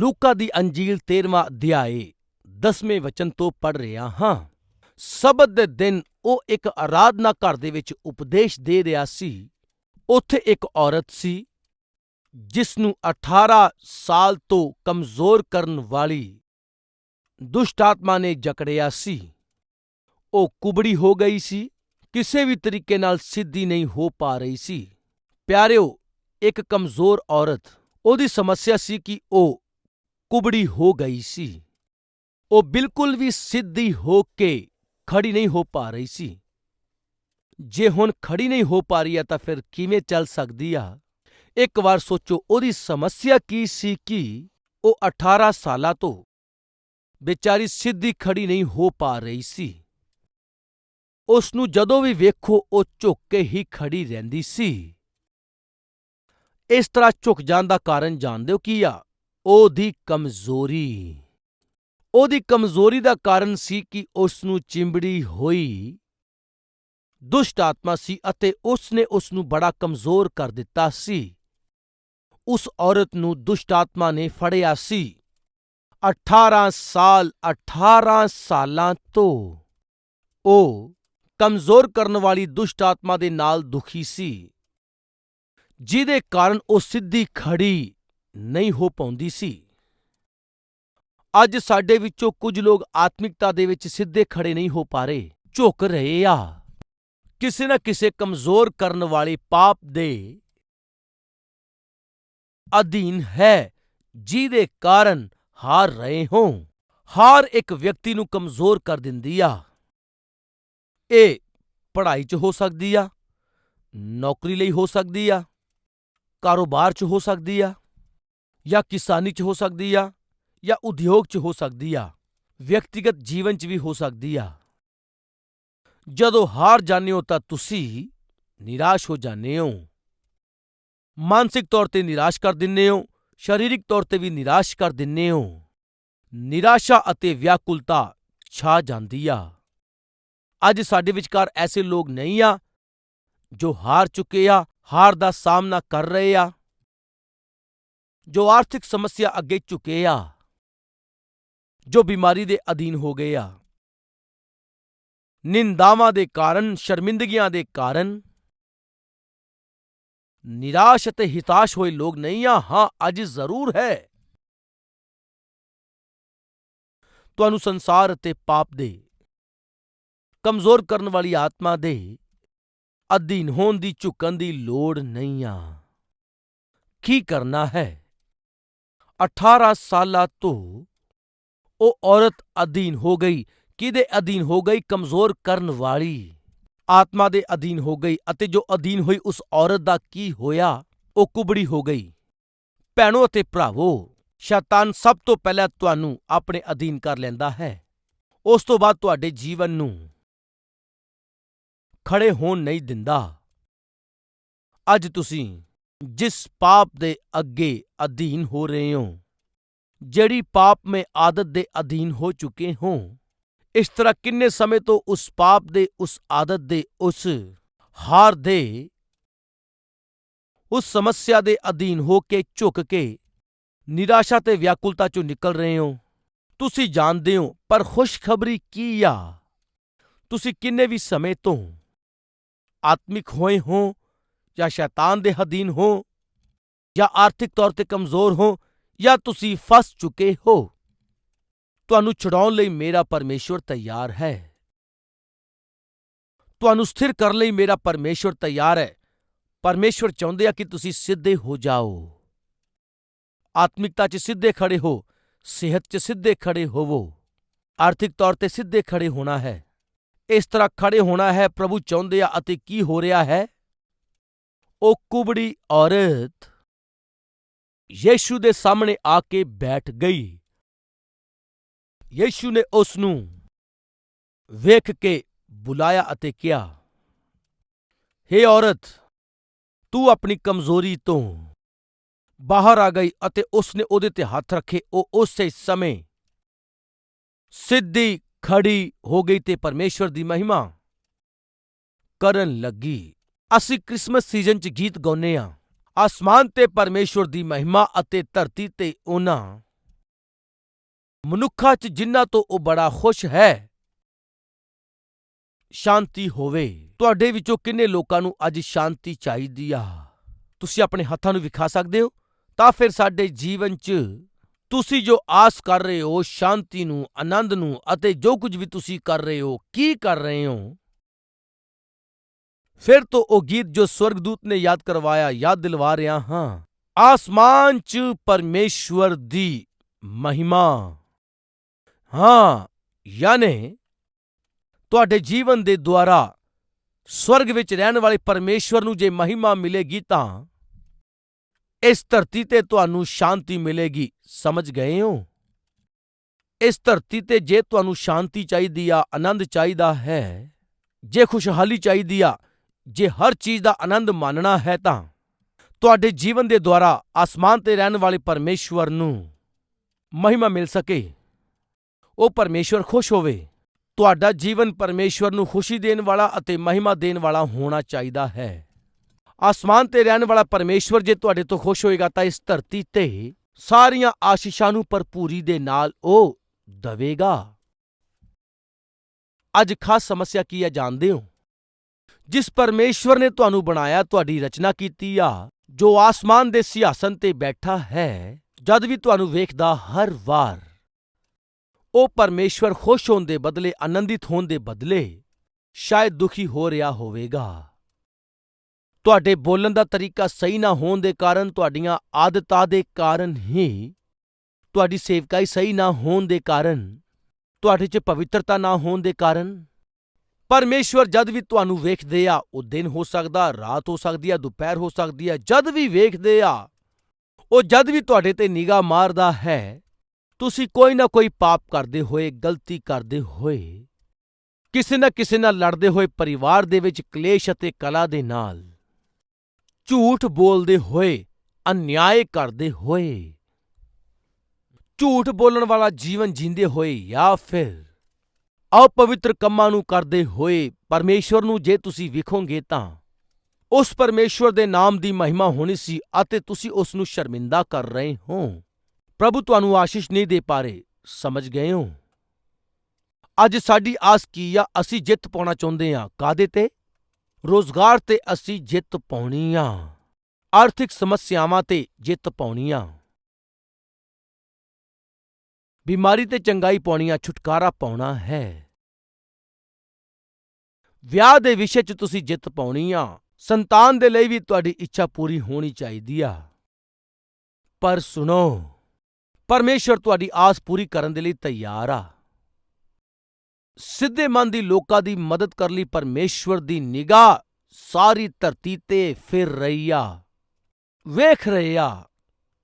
ਲੂਕਾ ਦੀ ਅੰਜੀਲ 13ਵਾਂ ਅਧਿਆਏ 10ਵੇਂ ਵਚਨ ਤੋਂ ਪੜ ਰਿਹਾ ਹਾਂ। ਸਬਤ ਦੇ ਦਿਨ ਉਹ ਇੱਕ ਆਰਾਧਨਾ ਘਰ ਦੇ ਵਿੱਚ ਉਪਦੇਸ਼ ਦੇ ਰਿਹਾ ਸੀ। ਉੱਥੇ ਇੱਕ ਔਰਤ ਸੀ ਜਿਸ ਨੂੰ 18 ਸਾਲ ਤੋਂ ਕਮਜ਼ੋਰ ਕਰਨ ਵਾਲੀ ਦੁਸ਼ਟ ਆਤਮਾ ਨੇ ਜਕੜਿਆ ਸੀ। ਉਹ ਕੁਬੜੀ ਹੋ ਗਈ ਸੀ, ਕਿਸੇ ਵੀ ਤਰੀਕੇ ਨਾਲ ਸਿੱਧੀ ਨਹੀਂ ਹੋ ਪਾ ਰਹੀ ਸੀ। ਪਿਆਰਿਓ, ਇੱਕ ਕਮਜ਼ੋਰ ਔਰਤ, ਉਹਦੀ ਸਮੱਸਿਆ ਸੀ ਕਿ ਉਹ ਕੁਬੜੀ ਹੋ ਗਈ ਸੀ। ਉਹ ਬਿਲਕੁਲ ਵੀ ਸਿੱਧੀ ਹੋ ਕੇ ਖੜੀ ਨਹੀਂ ਹੋ ਪਾ ਰਹੀ ਸੀ। ਜੇ ਹੁਣ ਖੜੀ ਨਹੀਂ ਹੋ ਪਾ ਰਹੀ ਹੈ ਤਾਂ ਫਿਰ ਕਿਵੇਂ ਚੱਲ ਸਕਦੀ ਆ? ਇੱਕ ਵਾਰ ਸੋਚੋ, ਉਹਦੀ ਸਮੱਸਿਆ ਕੀ ਸੀ ਕਿ ਉਹ 18 ਸਾਲਾਂ ਤੋਂ ਵਿਚਾਰੀ ਸਿੱਧੀ ਖੜੀ ਨਹੀਂ ਹੋ ਪਾ ਰਹੀ ਸੀ। ਉਸ ਨੂੰ ਜਦੋਂ ਵੀ ਵੇਖੋ, ਉਹ ਝੁਕ ਕੇ ਹੀ ਖੜੀ ਰਹਿੰਦੀ ਸੀ। ਇਸ ਤਰ੍ਹਾਂ ਝੁਕ ਜਾਣ ਦਾ ਕਾਰਨ ਜਾਣਦੇ ਹੋ ਕੀ ਆ? ਉਹਦੀ ਕਮਜ਼ੋਰੀ। ਉਹਦੀ ਕਮਜ਼ੋਰੀ ਦਾ ਕਾਰਨ ਸੀ ਕਿ ਉਸ ਨੂੰ ਚਿੰਬੜੀ ਹੋਈ। ਦੁਸ਼ਟ ਆਤਮਾ ਸੀ ਅਤੇ ਉਸ ਨੇ ਉਸ ਨੂੰ ਬੜਾ ਕਮਜ਼ੋਰ ਕਰ ਦਿੱਤਾ ਸੀ। ਉਸ ਔਰਤ ਨੂੰ ਦੁਸ਼ਟ ਆਤਮਾ ਨੇ ਫੜਿਆ ਸੀ। 18 ਸਾਲ 18 ਸਾਲਾਂ ਤੋਂ ਉਹ ਕਮਜ਼ੋਰ ਕਰਨ ਵਾਲੀ ਦੁਸ਼ਟ ਆਤਮਾ ਦੇ ਨਾਲ ਦੁਖੀ ਸੀ। ਜਿਹਦੇ ਕਾਰਨ ਉਹ ਸਿੱਧੀ ਖੜੀ ਨਹੀਂ ਹੋ ਪਾਉਂਦੀ ਸੀ। ਅੱਜ ਸਾਡੇ ਵਿੱਚੋਂ ਕੁਝ ਲੋਕ ਆਤਮਿਕਤਾ ਦੇ ਵਿੱਚ ਸਿੱਧੇ ਖੜੇ ਨਹੀਂ ਹੋ ਪਾ ਰਹੇ। ਝੁਕ ਰਹੇ ਆ। ਕਿਸੇ ਨਾ ਕਿਸੇ ਕਮਜ਼ੋਰ ਕਰਨ ਵਾਲੇ ਪਾਪ ਦੇ ਅਧੀਨ ਹੈ, ਜਿਹਦੇ ਕਾਰਨ ਹਾਰ ਰਹੇ ਹੋ। ਹਾਰ ਇੱਕ ਵਿਅਕਤੀ ਨੂੰ ਕਮਜ਼ੋਰ ਕਰ ਦਿੰਦੀ ਆ। ਇਹ ਪੜ੍ਹਾਈ 'ਚ ਹੋ ਸਕਦੀ ਆ, ਨੌਕਰੀ ਲਈ ਹੋ ਸਕਦੀ ਆ, ਕਾਰੋਬਾਰ 'ਚ ਹੋ ਸਕਦੀ ਆ। ਜਾਂ ਕਿਸਾਨੀ 'ਚ ਹੋ ਸਕਦੀ ਆ, ਜਾਂ ਉਦਯੋਗ 'ਚ ਹੋ ਸਕਦੀ ਆ, ਵਿਅਕਤੀਗਤ ਜੀਵਨ 'ਚ ਵੀ ਹੋ ਸਕਦੀ ਆ। ਜਦੋਂ ਹਾਰ ਜਾਂਦੇ ਹੋ ਤਾਂ ਤੁਸੀਂ ਨਿਰਾਸ਼ ਹੋ ਜਾਂਦੇ ਹੋ। ਮਾਨਸਿਕ ਤੌਰ ਤੇ ਨਿਰਾਸ਼ ਕਰ ਦਿੰਦੇ ਹੋ, ਸਰੀਰਕ ਤੌਰ ਤੇ ਵੀ ਨਿਰਾਸ਼ ਕਰ ਦਿੰਦੇ ਹੋ। ਨਿਰਾਸ਼ਾ ਅਤੇ ਵਿਆਕੁਲਤਾ ਛਾ ਜਾਂਦੀ ਆ। ਅੱਜ ਸਾਡੇ ਵਿਚਕਾਰ ਐਸੇ ਲੋਕ ਨਹੀਂ ਆ, ਜੋ ਹਾਰ ਚੁੱਕੇ ਆ, ਹਾਰ ਦਾ ਸਾਹਮਣਾ ਕਰ ਰਹੇ ਆ। ਜੋ ਆਰਥਿਕ ਸਮੱਸਿਆ ਅੱਗੇ ਝੁਕੇ ਆ, ਜੋ ਬਿਮਾਰੀ ਦੇ ਅਧੀਨ ਹੋ ਗਏ ਆ, ਨਿੰਦਾਵਾਂ ਦੇ ਕਾਰਨ, ਸ਼ਰਮਿੰਦਗੀਆਂ ਦੇ ਕਾਰਨ, ਨਿਰਾਸ਼ ਅਤੇ ਹਿਤਾਸ਼ ਹੋਏ ਲੋਕ ਨਹੀਂ ਆ, ਹਾਂ, ਅੱਜ ਜ਼ਰੂਰ ਹੈ। ਤੁਹਾਨੂੰ ਸੰਸਾਰ ਅਤੇ ਪਾਪ ਦੇ, ਕਮਜ਼ੋਰ ਕਰਨ ਵਾਲੀ ਆਤਮਾ ਦੇ ਅਧੀਨ ਹੋਣ ਦੀ ਝੁਕਣ ਦੀ ਲੋੜ ਨਹੀਂ ਆ। ਕੀ ਕਰਨਾ ਹੈ? 18 ਸਾਲਾਂ ਤੋਂ ਉਹ ਔਰਤ ਅਧੀਨ ਹੋ ਗਈ। ਕਿਹਦੇ ਅਧੀਨ ਹੋ ਗਈ? ਕਮਜ਼ੋਰ ਕਰਨ ਵਾਲੀ। ਆਤਮਾ ਦੇ ਅਧੀਨ ਹੋ ਗਈ ਅਤੇ ਜੋ ਅਧੀਨ ਹੋਈ ਉਸ ਔਰਤ ਦਾ ਕੀ ਹੋਇਆ? ਉਹ ਕੁਬੜੀ ਹੋ ਗਈ। ਭੈਣੋ ਅਤੇ ਭਰਾਵੋ, ਸ਼ੈਤਾਨ ਸਭ ਤੋਂ ਪਹਿਲਾਂ ਤੁਹਾਨੂੰ ਆਪਣੇ ਅਧੀਨ ਕਰ ਲੈਂਦਾ ਹੈ। ਉਸ ਤੋਂ ਬਾਅਦ ਤੁਹਾਡੇ ਜੀਵਨ ਨੂੰ ਖੜੇ ਹੋਣ ਨਹੀਂ ਦਿੰਦਾ। ਅੱਜ ਤੁਸੀਂ ਜਿਸ ਪਾਪ ਦੇ ਅੱਗੇ ਅਧੀਨ ਹੋ ਰਹੇ ਹੋ, ਜਿਹੜੀ ਪਾਪ ਪਾਪਮੇ ਆਦਤ ਦੇ ਅਧੀਨ ਹੋ ਚੁੱਕੇ ਹੋ, ਇਸ ਤਰ੍ਹਾਂ ਕਿੰਨੇ ਸਮੇਂ ਤੋਂ ਉਸ ਪਾਪ ਦੇ, ਉਸ ਆਦਤ ਦੇ, ਉਸ ਹਾਰ ਦੇ, ਉਸ ਸਮੱਸਿਆ ਦੇ ਅਧੀਨ ਹੋ ਕੇ ਝੁਕ ਕੇ ਨਿਰਾਸ਼ਾ ਤੇ ਵਿਆਕੁਲਤਾ ਚੋਂ ਨਿਕਲ ਰਹੇ ਹੋ। ਤੁਸੀਂ ਜਾਣਦੇ ਹੋ, ਪਰ ਖੁਸ਼ਖਬਰੀ ਕੀ ਆ? ਤੁਸੀਂ ਕਿੰਨੇ ਵੀ ਸਮੇਂ ਤੋਂ ਆਤਮਿਕ ਹੋਏ ਹੋ ਜਾਂ ਸ਼ੈਤਾਨ ਦੇ ਅਧੀਨ ਹੋ, ਜਾਂ ਆਰਥਿਕ ਤੌਰ ਤੇ ਕਮਜ਼ੋਰ ਹੋ, ਜਾਂ ਤੁਸੀਂ ਫਸ ਚੁੱਕੇ ਹੋ। ਤੁਹਾਨੂੰ ਛਡਾਉਣ ਲਈ ਮੇਰਾ ਪਰਮੇਸ਼ਵਰ ਤਿਆਰ ਹੈ। ਤੁਹਾਨੂੰ ਸਥਿਰ ਕਰਨ ਲਈ ਮੇਰਾ ਪਰਮੇਸ਼ਵਰ ਤਿਆਰ ਹੈ। ਪਰਮੇਸ਼ਵਰ ਚਾਹੁੰਦੇ ਆ ਕਿ ਤੁਸੀਂ ਸਿੱਧੇ ਹੋ ਜਾਓ। ਆਤਮਿਕਤਾ 'ਚ ਸਿੱਧੇ ਖੜੇ ਹੋ, ਸਿਹਤ 'ਚ ਸਿੱਧੇ ਖੜੇ ਹੋਵੋ। ਆਰਥਿਕ ਤੌਰ ਤੇ ਸਿੱਧੇ ਖੜੇ ਹੋਣਾ ਹੈ। ਇਸ ਤਰ੍ਹਾਂ ਖੜੇ ਹੋਣਾ ਹੈ, ਪ੍ਰਭੂ ਚਾਹੁੰਦੇ ਆ ਅਤੇ ਕੀ ਹੋ ਰਿਹਾ ਹੈ? ਉਹ ਕੁਬੜੀ ਔਰਤ ਯੀਸ਼ੂ ਦੇ ਸਾਹਮਣੇ ਆ ਕੇ ਬੈਠ ਗਈ। ਯੀਸ਼ੂ ਨੇ ਉਸ ਨੂੰ ਵੇਖ ਕੇ ਬੁਲਾਇਆ ਅਤੇ ਕਿਹਾ, ਹੇ ਔਰਤ, ਤੂੰ ਆਪਣੀ ਕਮਜ਼ੋਰੀ ਤੋਂ ਬਾਹਰ ਆ ਗਈ ਅਤੇ ਉਸ ਨੇ ਉਹਦੇ ਤੇ ਹੱਥ ਰੱਖੇ। ਉਹ ਉਸੇ ਸਮੇਂ ਸਿੱਧੀ ਖੜੀ ਹੋ ਗਈ ਤੇ ਪਰਮੇਸ਼ਵਰ ਦੀ ਮਹਿਮਾ ਕਰਨ ਲੱਗੀ। ਅਸੀਂ ਕ੍ਰਿਸਮਸ ਸੀਜ਼ਨ 'ਚ ਗੀਤ ਗਾਉਂਦੇ ਹਾਂ। ਆਸਮਾਨ ਤੇ ਪਰਮੇਸ਼ਵਰ ਦੀ ਮਹਿਮਾ ਅਤੇ ਧਰਤੀ ਤੇ ਉਹਨਾਂ ਮਨੁੱਖਾਂ 'ਚ ਜਿਨ੍ਹਾਂ ਤੋਂ ਉਹ ਬੜਾ ਖੁਸ਼ ਹੈ, ਸ਼ਾਂਤੀ ਹੋਵੇ। ਤੁਹਾਡੇ ਵਿੱਚੋਂ ਕਿੰਨੇ ਲੋਕਾਂ ਨੂੰ ਅੱਜ ਸ਼ਾਂਤੀ ਚਾਹੀਦੀ ਆ? ਤੁਸੀਂ ਆਪਣੇ ਹੱਥਾਂ ਨੂੰ ਵਿਖਾ ਸਕਦੇ ਹੋ? ਤਾਂ ਫਿਰ ਸਾਡੇ ਜੀਵਨ 'ਚ ਤੁਸੀਂ ਜੋ ਆਸ ਕਰ ਰਹੇ ਹੋ, ਸ਼ਾਂਤੀ ਨੂੰ, ਆਨੰਦ ਨੂੰ ਅਤੇ ਜੋ ਕੁਝ ਵੀ ਤੁਸੀਂ ਕਰ ਰਹੇ ਹੋ, ਕੀ ਕਰ ਰਹੇ ਹੋ? ਫਿਰ ਤੋਂ ਉਹ ਗੀਤ ਜੋ ਸਵਰਗਦੂਤ ਨੇ ਯਾਦ ਕਰਵਾਇਆ ਯਾਦ ਦਿਲਵਾ ਰਿਹਾ ਹਾਂ ਆਸਮਾਨ 'ਚ ਪਰਮੇਸ਼ਵਰ ਦੀ ਮਹਿਮਾ ਹਾਂ ਯਾਨੀ ਤੁਹਾਡੇ ਜੀਵਨ ਦੇ ਦੁਆਰਾ ਸਵਰਗ ਵਿੱਚ ਰਹਿਣ ਵਾਲੇ ਪਰਮੇਸ਼ਵਰ ਨੂੰ ਜੇ ਮਹਿਮਾ ਮਿਲੇਗੀ ਤਾਂ ਇਸ ਧਰਤੀ ਤੇ ਤੁਹਾਨੂੰ ਸ਼ਾਂਤੀ ਮਿਲੇਗੀ ਸਮਝ ਗਏ ਹੋ ਇਸ ਧਰਤੀ ਤੇ ਜੇ ਤੁਹਾਨੂੰ ਸ਼ਾਂਤੀ ਚਾਹੀਦੀ ਆ ਆਨੰਦ ਚਾਹੀਦਾ ਹੈ ਜੇ ਖੁਸ਼ਹਾਲੀ ਚਾਹੀਦੀ ਆ ਜੇ ਹਰ ਚੀਜ਼ ਦਾ ਆਨੰਦ ਮਾਣਨਾ ਹੈ ਤਾਂ ਤੁਹਾਡੇ ਜੀਵਨ ਦੇ ਦੁਆਰਾ ਆਸਮਾਨ ਤੇ ਰਹਿਣ ਵਾਲੇ ਪਰਮੇਸ਼ਵਰ ਨੂੰ ਮਹਿਮਾ ਮਿਲ ਸਕੇ। ਉਹ ਪਰਮੇਸ਼ਵਰ ਖੁਸ਼ ਹੋਵੇ। ਤੁਹਾਡਾ ਜੀਵਨ ਪਰਮੇਸ਼ਵਰ ਨੂੰ ਖੁਸ਼ੀ ਦੇਣ ਵਾਲਾ ਅਤੇ ਮਹਿਮਾ ਦੇਣ ਵਾਲਾ ਹੋਣਾ ਚਾਹੀਦਾ ਹੈ। ਆਸਮਾਨ ਤੇ ਰਹਿਣ ਵਾਲਾ ਪਰਮੇਸ਼ਵਰ ਜੇ ਤੁਹਾਡੇ ਤੋਂ ਖੁਸ਼ ਹੋਏਗਾ ਤਾਂ ਇਸ ਧਰਤੀ ਤੇ ਸਾਰੀਆਂ ਆਸ਼ੀਸ਼ਾਂ ਨੂੰ ਭਰਪੂਰੀ ਦੇ ਨਾਲ ਉਹ ਦਵੇਗਾ। ਅੱਜ ਖਾਸ ਸਮੱਸਿਆ ਕੀ ਹੈ ਜਾਣਦੇ ਹੋ? ਜਿਸ ਪਰਮੇਸ਼ਵਰ ਨੇ ਤੁਹਾਨੂੰ ਬਣਾਇਆ, ਤੁਹਾਡੀ ਰਚਨਾ ਕੀਤੀ ਆ, ਜੋ ਆਸਮਾਨ ਦੇ ਸਿਆਸਨ ਤੇ ਬੈਠਾ ਹੈ, ਜਦ ਵੀ ਤੁਹਾਨੂੰ ਵੇਖਦਾ ਹਰ ਵਾਰ। ਉਹ ਪਰਮੇਸ਼ਵਰ ਖੁਸ਼ ਹੋਣ ਦੇ ਬਦਲੇ, ਆਨੰਦਿਤ ਹੋਣ ਦੇ ਬਦਲੇ ਸ਼ਾਇਦ ਦੁਖੀ ਹੋ ਰਿਹਾ ਹੋਵੇਗਾ। ਤੁਹਾਡੇ ਬੋਲਣ ਦਾ ਤਰੀਕਾ ਸਹੀ ਨਾ ਹੋਣ ਦੇ ਕਾਰਨ, ਤੁਹਾਡੀਆਂ ਆਦਤਾਂ ਦੇ ਕਾਰਨ ਹੀ, ਤੁਹਾਡੀ ਸੇਵਕਾਈ ਸਹੀ ਨਾ ਹੋਣ ਦੇ ਕਾਰਨ, ਤੁਹਾਡੇ 'ਚ ਪਵਿੱਤਰਤਾ ਨਾ ਹੋਣ ਦੇ ਕਾਰਨ ਪਰਮੇਸ਼ਵਰ ਜਦ ਵੀ ਤੁਹਾਨੂੰ ਵੇਖਦੇ ਆ, ਉਹ ਦਿਨ ਹੋ ਸਕਦਾ, ਰਾਤ ਹੋ ਸਕਦੀ ਆ, ਦੁਪਹਿਰ ਹੋ ਸਕਦੀ ਆ, ਜਦ ਵੀ ਵੇਖਦੇ ਆ, ਉਹ ਜਦ ਵੀ ਤੁਹਾਡੇ ਤੇ ਨਿਗਾਹ ਮਾਰਦਾ ਹੈ, ਤੁਸੀਂ ਕੋਈ ਨਾ ਕੋਈ ਪਾਪ ਕਰਦੇ ਹੋਏ, ਗਲਤੀ ਕਰਦੇ ਹੋਏ, ਕਿਸੇ ਨਾ ਕਿਸੇ ਨਾਲ ਲੜਦੇ ਹੋਏ, ਪਰਿਵਾਰ ਦੇ ਵਿੱਚ ਕਲੇਸ਼ ਅਤੇ ਕਲਾ ਦੇ ਨਾਲ ਝੂਠ ਬੋਲਦੇ ਹੋਏ, ਅਨਿਆਏ ਕਰਦੇ ਹੋਏ, ਝੂਠ ਬੋਲਣ ਵਾਲਾ ਜੀਵਨ ਜੀਂਦੇ ਹੋਏ ਜਾਂ ਫਿਰ ਅਪਵਿੱਤਰ ਕੰਮਾਂ ਨੂੰ ਕਰਦੇ ਹੋਏ ਪਰਮੇਸ਼ਵਰ ਨੂੰ ਜੇ ਤੁਸੀਂ ਵਿਖੋਗੇ ਤਾਂ ਉਸ ਪਰਮੇਸ਼ਵਰ ਦੇ ਨਾਮ ਦੀ ਮਹਿਮਾ ਹੋਣੀ ਸੀ ਅਤੇ ਤੁਸੀਂ ਉਸ ਨੂੰ ਸ਼ਰਮਿੰਦਾ ਕਰ ਰਹੇ ਹੋ। ਪ੍ਰਭੂ ਤੁਹਾਨੂੰ ਆਸ਼ੀਸ਼ ਨਹੀਂ ਦੇ ਪਾਰੇ ਸਮਝ ਗਏ ਹੋ? ਅੱਜ ਸਾਡੀ ਆਸ ਕੀ ਆ? ਅਸੀਂ ਜਿੱਤ ਪਾਉਣਾ ਚਾਹੁੰਦੇ ਆ ਕਾਦੇ ਤੇ? ਰੋਜ਼ਗਾਰ ਤੇ ਅਸੀਂ ਜਿੱਤ ਪਾਉਣੀ ਆ। ਆਰਥਿਕ ਸਮੱਸਿਆਵਾਂ ਤੇ ਜਿੱਤ ਪਾਉਣੀ ਆ। ਬਿਮਾਰੀ ਤੇ ਚੰਗਾਈ ਪਾਉਣੀ ਆ ਛੁਟਕਾਰਾ ਪਾਉਣਾ ਹੈ। ਵਿਆਹ ਦੇ ਵਿਸ਼ੇ 'ਚ ਤੁਸੀਂ ਜਿੱਤ ਪਾਉਣੀ ਆ। ਸੰਤਾਨ ਦੇ ਲਈ ਵੀ ਤੁਹਾਡੀ ਇੱਛਾ ਪੂਰੀ ਹੋਣੀ ਚਾਹੀਦੀ ਆ। ਪਰ ਸੁਣੋ ਪਰਮੇਸ਼ਰ ਤੁਹਾਡੀ ਆਸ ਪੂਰੀ ਕਰਨ ਦੇ ਲਈ ਤਿਆਰ ਆ। ਸਿੱਧੇ ਮਨ ਦੀ ਲੋਕਾਂ ਦੀ ਮਦਦ ਕਰਨ ਲਈ ਪਰਮੇਸ਼ਵਰ ਦੀ ਨਿਗਾਹ ਸਾਰੀ ਧਰਤੀ ਤੇ ਫਿਰ ਰਹੀ ਆ। ਵੇਖ ਰਹੇ ਆ,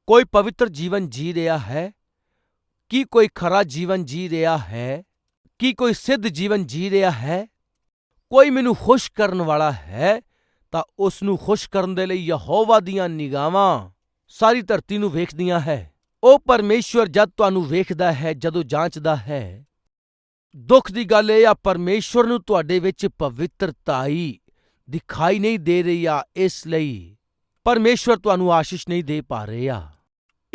ਕੋਈ ਪਵਿੱਤਰ ਜੀਵਨ ਜੀ ਰਿਹਾ ਹੈ? ਕੀ ਕੋਈ ਖਰਾ ਜੀਵਨ ਜੀ ਰਿਹਾ ਹੈ? ਕੀ ਕੋਈ ਸਿੱਧ ਜੀਵਨ ਜੀ ਰਿਹਾ ਹੈ? ਕੋਈ ਮੈਨੂੰ ਖੁਸ਼ ਕਰਨ ਵਾਲਾ ਹੈ, ਤਾਂ ਉਸ ਨੂੰ ਖੁਸ਼ ਕਰਨ ਦੇ ਲਈ ਯਹੋਵਾ ਦੀਆਂ ਨਿਗਾਹਾਂ ਸਾਰੀ ਧਰਤੀ ਨੂੰ ਵੇਖਦੀਆਂ ਹੈ। ਉਹ ਪਰਮੇਸ਼ਵਰ ਜਦ ਤੁਹਾਨੂੰ ਵੇਖਦਾ ਹੈ, ਜਦੋਂ ਜਾਂਚਦਾ ਹੈ। ਦੁੱਖ ਦੀ ਗੱਲ ਇਹ ਆ, ਪਰਮੇਸ਼ਵਰ ਨੂੰ ਤੁਹਾਡੇ ਵਿੱਚ ਪਵਿੱਤਰਤਾਈ ਦਿਖਾਈ ਨਹੀਂ ਦੇ ਰਹੀ ਆ, ਇਸ ਲਈ ਪਰਮੇਸ਼ਵਰ ਤੁਹਾਨੂੰ ਆਸ਼ੀਸ਼ ਨਹੀਂ ਦੇ ਪਾ ਰਿਹਾ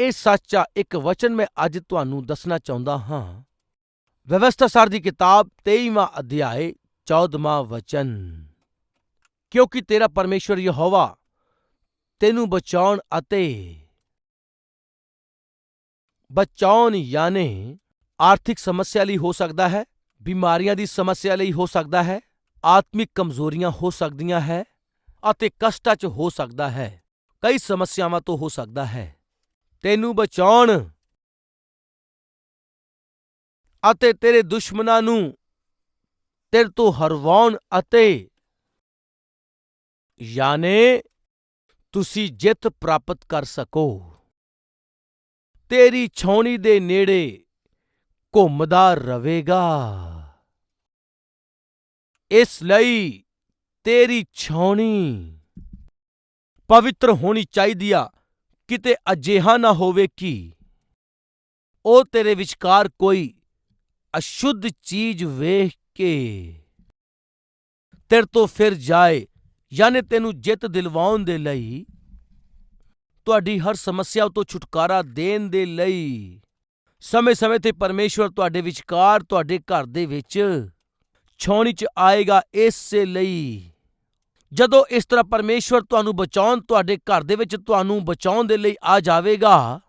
ਇਹ ਸੱਚਾ ਇੱਕ ਵਚਨ ਮੈਂ ਅੱਜ ਤੁਹਾਨੂੰ ਦੱਸਣਾ ਚਾਹੁੰਦਾ ਹਾਂ। ਵਿਵਸਥਾ ਸਰ ਦੀ ਕਿਤਾਬ 23ਵਾਂ ਅਧਿਆਏ 14ਵਾਂ ਵਚਨ। ਕਿਉਂਕਿ ਤੇਰਾ ਪਰਮੇਸ਼ਵਰ ਯਹੋਵਾ ਤੈਨੂੰ ਬਚਾਉਣ ਅਤੇ ਬਚਾਉਣ ਯਾਨੀ ਆਰਥਿਕ ਸਮੱਸਿਆ ਲਈ ਹੋ ਸਕਦਾ ਹੈ, ਬਿਮਾਰੀਆਂ ਦੀ ਸਮੱਸਿਆ ਲਈ ਹੋ ਸਕਦਾ ਹੈ, ਆਤਮਿਕ ਕਮਜ਼ੋਰੀਆਂ ਹੋ ਸਕਦੀਆਂ ਹੈ ਅਤੇ ਕਸ਼ਟਾਂ 'ਚ ਹੋ ਸਕਦਾ ਹੈ। ਕਈ ਸਮੱਸਿਆਵਾਂ ਤੋਂ ਹੋ ਸਕਦਾ ਹੈ। ਤੈਨੂੰ ਬਚਾਉਣ। ਅਤੇ ਤੇਰੇ ਦੁਸ਼ਮਣਾਂ ਨੂੰ ਤੇਰੇ ਤੋਂ ਹਰਵਾਉਣ ਅਤੇ ਯਾਨੇ ਤੁਸੀਂ ਜਿੱਤ ਪ੍ਰਾਪਤ ਕਰ ਸਕੋ। ਤੇਰੀ ਛਾਉਣੀ ਦੇ ਨੇੜੇ ਘੁੰਮਦਾ ਰਵੇਗਾ ਇਸ ਲਈ ਤੇਰੀ ਛਾਉਣੀ ਪਵਿੱਤਰ ਹੋਣੀ ਚਾਹੀਦੀ ਆ। ਕਿਤੇ ਅਜਿਹਾ ਨਾ ਹੋਵੇ ਕਿ ਉਹ ਤੇਰੇ ਵਿਚਕਾਰ ਕੋਈ ਅਸ਼ੁੱਧ ਚੀਜ਼ ਵੇਖ ਕੇ ਤੇਰੇ ਤੋਂ ਫਿਰ ਜਾਏ, ਯਾਨੀ ਤੈਨੂੰ ਜਿੱਤ ਦਿਲਵਾਉਣ ਦੇ ਲਈ ਤੁਹਾਡੀ ਹਰ ਸਮੱਸਿਆ ਤੋਂ ਛੁਟਕਾਰਾ ਦੇਣ ਦੇ ਲਈ ਸਮੇਂ-ਸਮੇਂ ਤੇ ਪਰਮੇਸ਼ਵਰ ਤੁਹਾਡੇ ਵਿਚਕਾਰ, ਤੁਹਾਡੇ ਘਰ ਦੇ ਵਿੱਚ ਛਾਉਣੀ 'ਚ ਆਏਗਾ, ਇਸੇ ਲਈ ਜਦੋਂ ਇਸ ਤਰ੍ਹਾਂ ਪਰਮੇਸ਼ਵਰ ਤੁਹਾਨੂੰ ਬਚਾਉਣ, ਤੁਹਾਡੇ ਘਰ ਦੇ ਵਿੱਚ ਤੁਹਾਨੂੰ ਬਚਾਉਣ ਦੇ ਲਈ ਆ ਜਾਵੇਗਾ,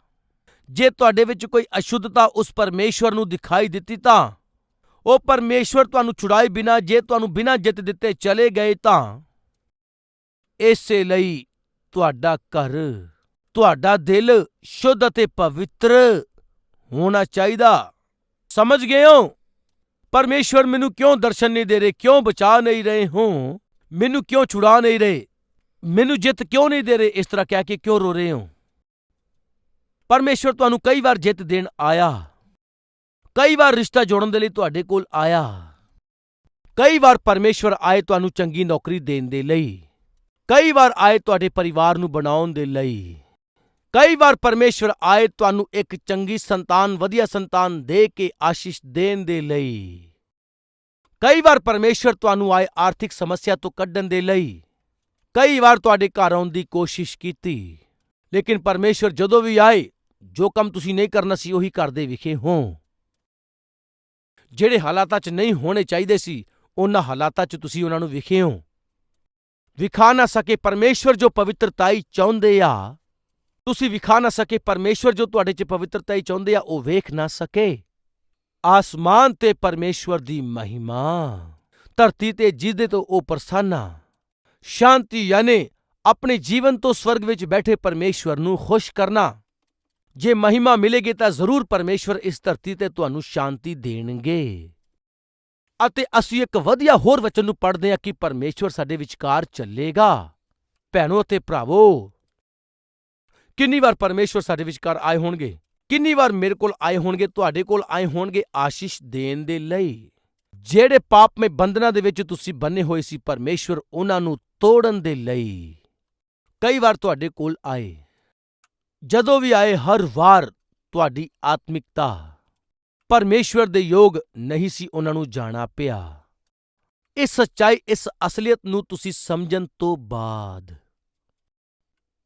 ਜੇ ਤੁਹਾਡੇ ਵਿੱਚ ਕੋਈ ਅਸ਼ੁੱਧਤਾ ਉਸ ਪਰਮੇਸ਼ਵਰ ਨੂੰ ਦਿਖਾਈ ਦਿੱਤੀ ਤਾਂ, ਉਹ ਪਰਮੇਸ਼ਵਰ ਤੁਹਾਨੂੰ ਛੁਡਾਏ ਬਿਨਾ, ਜੇ ਤੁਹਾਨੂੰ ਬਿਨਾ ਜਿੱਤ ਦਿੱਤੇ ਚਲੇ ਗਏ ਤਾਂ। ਇਸੇ ਲਈ ਤੁਹਾਡਾ ਘਰ, ਤੁਹਾਡਾ ਦਿਲ ਸ਼ੁੱਧ ਅਤੇ ਪਵਿੱਤਰ ਹੋਣਾ ਚਾਹੀਦਾ। ਸਮਝ ਗਏ ਹੋ? ਪਰਮੇਸ਼ਵਰ ਮੈਨੂੰ ਕਿਉਂ ਦਰਸ਼ਨ ਨਹੀਂ ਦੇ ਰਹੇ, ਕਿਉਂ ਬਚਾ ਨਹੀਂ ਰਹੇ ਹੋ? ਮੈਨੂੰ ਕਿਉਂ ਛੁਡਾ ਨਹੀਂ ਰਹੇ? ਮੈਨੂੰ ਜਿੱਤ ਕਿਉਂ ਨਹੀਂ ਦੇ ਰਹੇ? ਇਸ ਤਰ੍ਹਾਂ ਕਹਿ ਕੇ ਕਿਉਂ ਰੋ ਰਹੇ ਹੋ? ਪਰਮੇਸ਼ਵਰ ਤੁਹਾਨੂੰ ਕਈ ਵਾਰ ਜਿੱਤ ਦੇਣ ਆਇਆ। ਕਈ ਵਾਰ ਰਿਸ਼ਤਾ ਜੋੜਨ ਦੇ ਲਈ ਤੁਹਾਡੇ ਕੋਲ ਆਇਆ। ਕਈ ਵਾਰ ਪਰਮੇਸ਼ਵਰ ਆਏ ਤੁਹਾਨੂੰ ਚੰਗੀ ਨੌਕਰੀ ਦੇਣ ਦੇ ਲਈ। ਕਈ ਵਾਰ ਆਏ ਤੁਹਾਡੇ ਪਰਿਵਾਰ ਨੂੰ ਬਣਾਉਣ ਦੇ ਲਈ। ਕਈ ਵਾਰ ਪਰਮੇਸ਼ਵਰ ਆਏ ਤੁਹਾਨੂੰ ਇੱਕ ਚੰਗੀ ਸੰਤਾਨ, ਵਧੀਆ ਸੰਤਾਨ ਦੇ ਕੇ ਆਸ਼ੀਸ਼ ਦੇਣ ਦੇ ਲਈ। ਕਈ ਵਾਰ ਪਰਮੇਸ਼ਵਰ ਤੁਹਾਨੂੰ ਆਏ ਆਰਥਿਕ ਸਮੱਸਿਆ ਤੋਂ ਕੱਢਣ ਦੇ ਲਈ। ਕਈ ਵਾਰ ਤੁਹਾਡੇ ਘਰ ਆਉਣ ਦੀ ਕੋਸ਼ਿਸ਼ ਕੀਤੀ। ਲੇਕਿਨ ਪਰਮੇਸ਼ਵਰ ਜਦੋਂ ਵੀ ਆਏ, ਜੋ ਕੰਮ ਤੁਸੀਂ ਨਹੀਂ ਕਰਨਾ ਸੀ, ਉਹੀ ਕਰਦੇ ਵਿਖੇ ਹੋ। ਜਿਹੜੇ ਹਾਲਾਤਾਂ 'ਚ ਨਹੀਂ ਹੋਣੇ ਚਾਹੀਦੇ ਸੀ, ਉਹਨਾਂ ਹਾਲਾਤਾਂ 'ਚ ਤੁਸੀਂ ਉਹਨਾਂ ਨੂੰ ਵਿਖੇ ਹੋ। ਵਿਖਾ ਨਾ ਸਕੇ ਪਰਮੇਸ਼ਵਰ ਜੋ ਪਵਿੱਤਰਤਾਈ ਚਾਹੁੰਦੇ ਆ। ਤੁਸੀਂ ਵਿਖਾ ਨਾ ਸਕੇ ਪਰਮੇਸ਼ਵਰ ਜੋ ਤੁਹਾਡੇ 'ਚ ਪਵਿੱਤਰਤਾਈ ਚਾਹੁੰਦੇ ਆ, ਉਹ ਵੇਖ ਨਾ ਸਕੇ। ਆਸਮਾਨ ਤੇ ਪਰਮੇਸ਼ਵਰ ਦੀ ਮਹਿਮਾ। ਧਰਤੀ ਤੇ ਜਿਹਦੇ ਤੋਂ ਉਹ ਪ੍ਰਸੰਨਾ ਸ਼ਾਂਤੀ ਯਾਨੀ ਆਪਣੇ ਜੀਵਨ ਤੋਂ ਸਵਰਗ ਵਿੱਚ ਬੈਠੇ ਪਰਮੇਸ਼ਵਰ ਨੂੰ ਖੁਸ਼ ਕਰਨਾ। ਜੇ ਮਹਿਮਾ ਮਿਲੇਗੀ ਤਾਂ ਜ਼ਰੂਰ ਪਰਮੇਸ਼ਵਰ ਇਸ ਧਰਤੀ ਤੇ ਤੁਹਾਨੂੰ ਸ਼ਾਂਤੀ ਦੇਣਗੇ। ਅਤੇ ਅਸੀਂ ਇੱਕ ਵਧੀਆ ਹੋਰ ਵਚਨ ਨੂੰ ਪੜ੍ਹਦੇ ਹਾਂ ਕਿ ਪਰਮੇਸ਼ਵਰ ਸਾਡੇ ਵਿਚਕਾਰ ਚੱਲੇਗਾ। ਭੈਣੋ ਅਤੇ ਭਰਾਵੋ, ਕਿੰਨੀ ਵਾਰ ਪਰਮੇਸ਼ਵਰ ਸਾਡੇ ਵਿਚਕਾਰ ਆਏ ਹੋਣਗੇ? ਕਿੰਨੀ ਵਾਰ ਮੇਰੇ ਕੋਲ ਆਏ ਹੋਣਗੇ, ਤੁਹਾਡੇ ਕੋਲ ਆਏ ਹੋਣਗੇ ਆਸ਼ੀਸ਼ ਦੇਣ ਦੇ ਲਈ। ਜਿਹੜੇ ਪਾਪਮੇ ਬੰਧਨਾਂ ਦੇ ਵਿੱਚ ਤੁਸੀਂ ਬੰਨੇ ਹੋਏ ਸੀ, ਪਰਮੇਸ਼ਵਰ ਉਹਨਾਂ ਨੂੰ ਤੋੜਨ ਦੇ ਲਈ। ਕਈ ਵਾਰ ਤੁਹਾਡੇ ਕੋਲ ਆਏ। ਜਦੋਂ ਵੀ ਆਏ, ਹਰ ਵਾਰ ਤੁਹਾਡੀ ਆਤਮਿਕਤਾ, ਪਰਮੇਸ਼ਵਰ ਦੇ ਯੋਗ ਨਹੀਂ ਸੀ ਉਹਨਾਂ ਨੂੰ ਜਾਣਾ ਪਿਆ। ਇਸ ਸੱਚਾਈ, ਇਸ ਅਸਲੀਅਤ ਨੂੰ ਤੁਸੀਂ ਸਮਝਣ ਤੋਂ ਬਾਅਦ।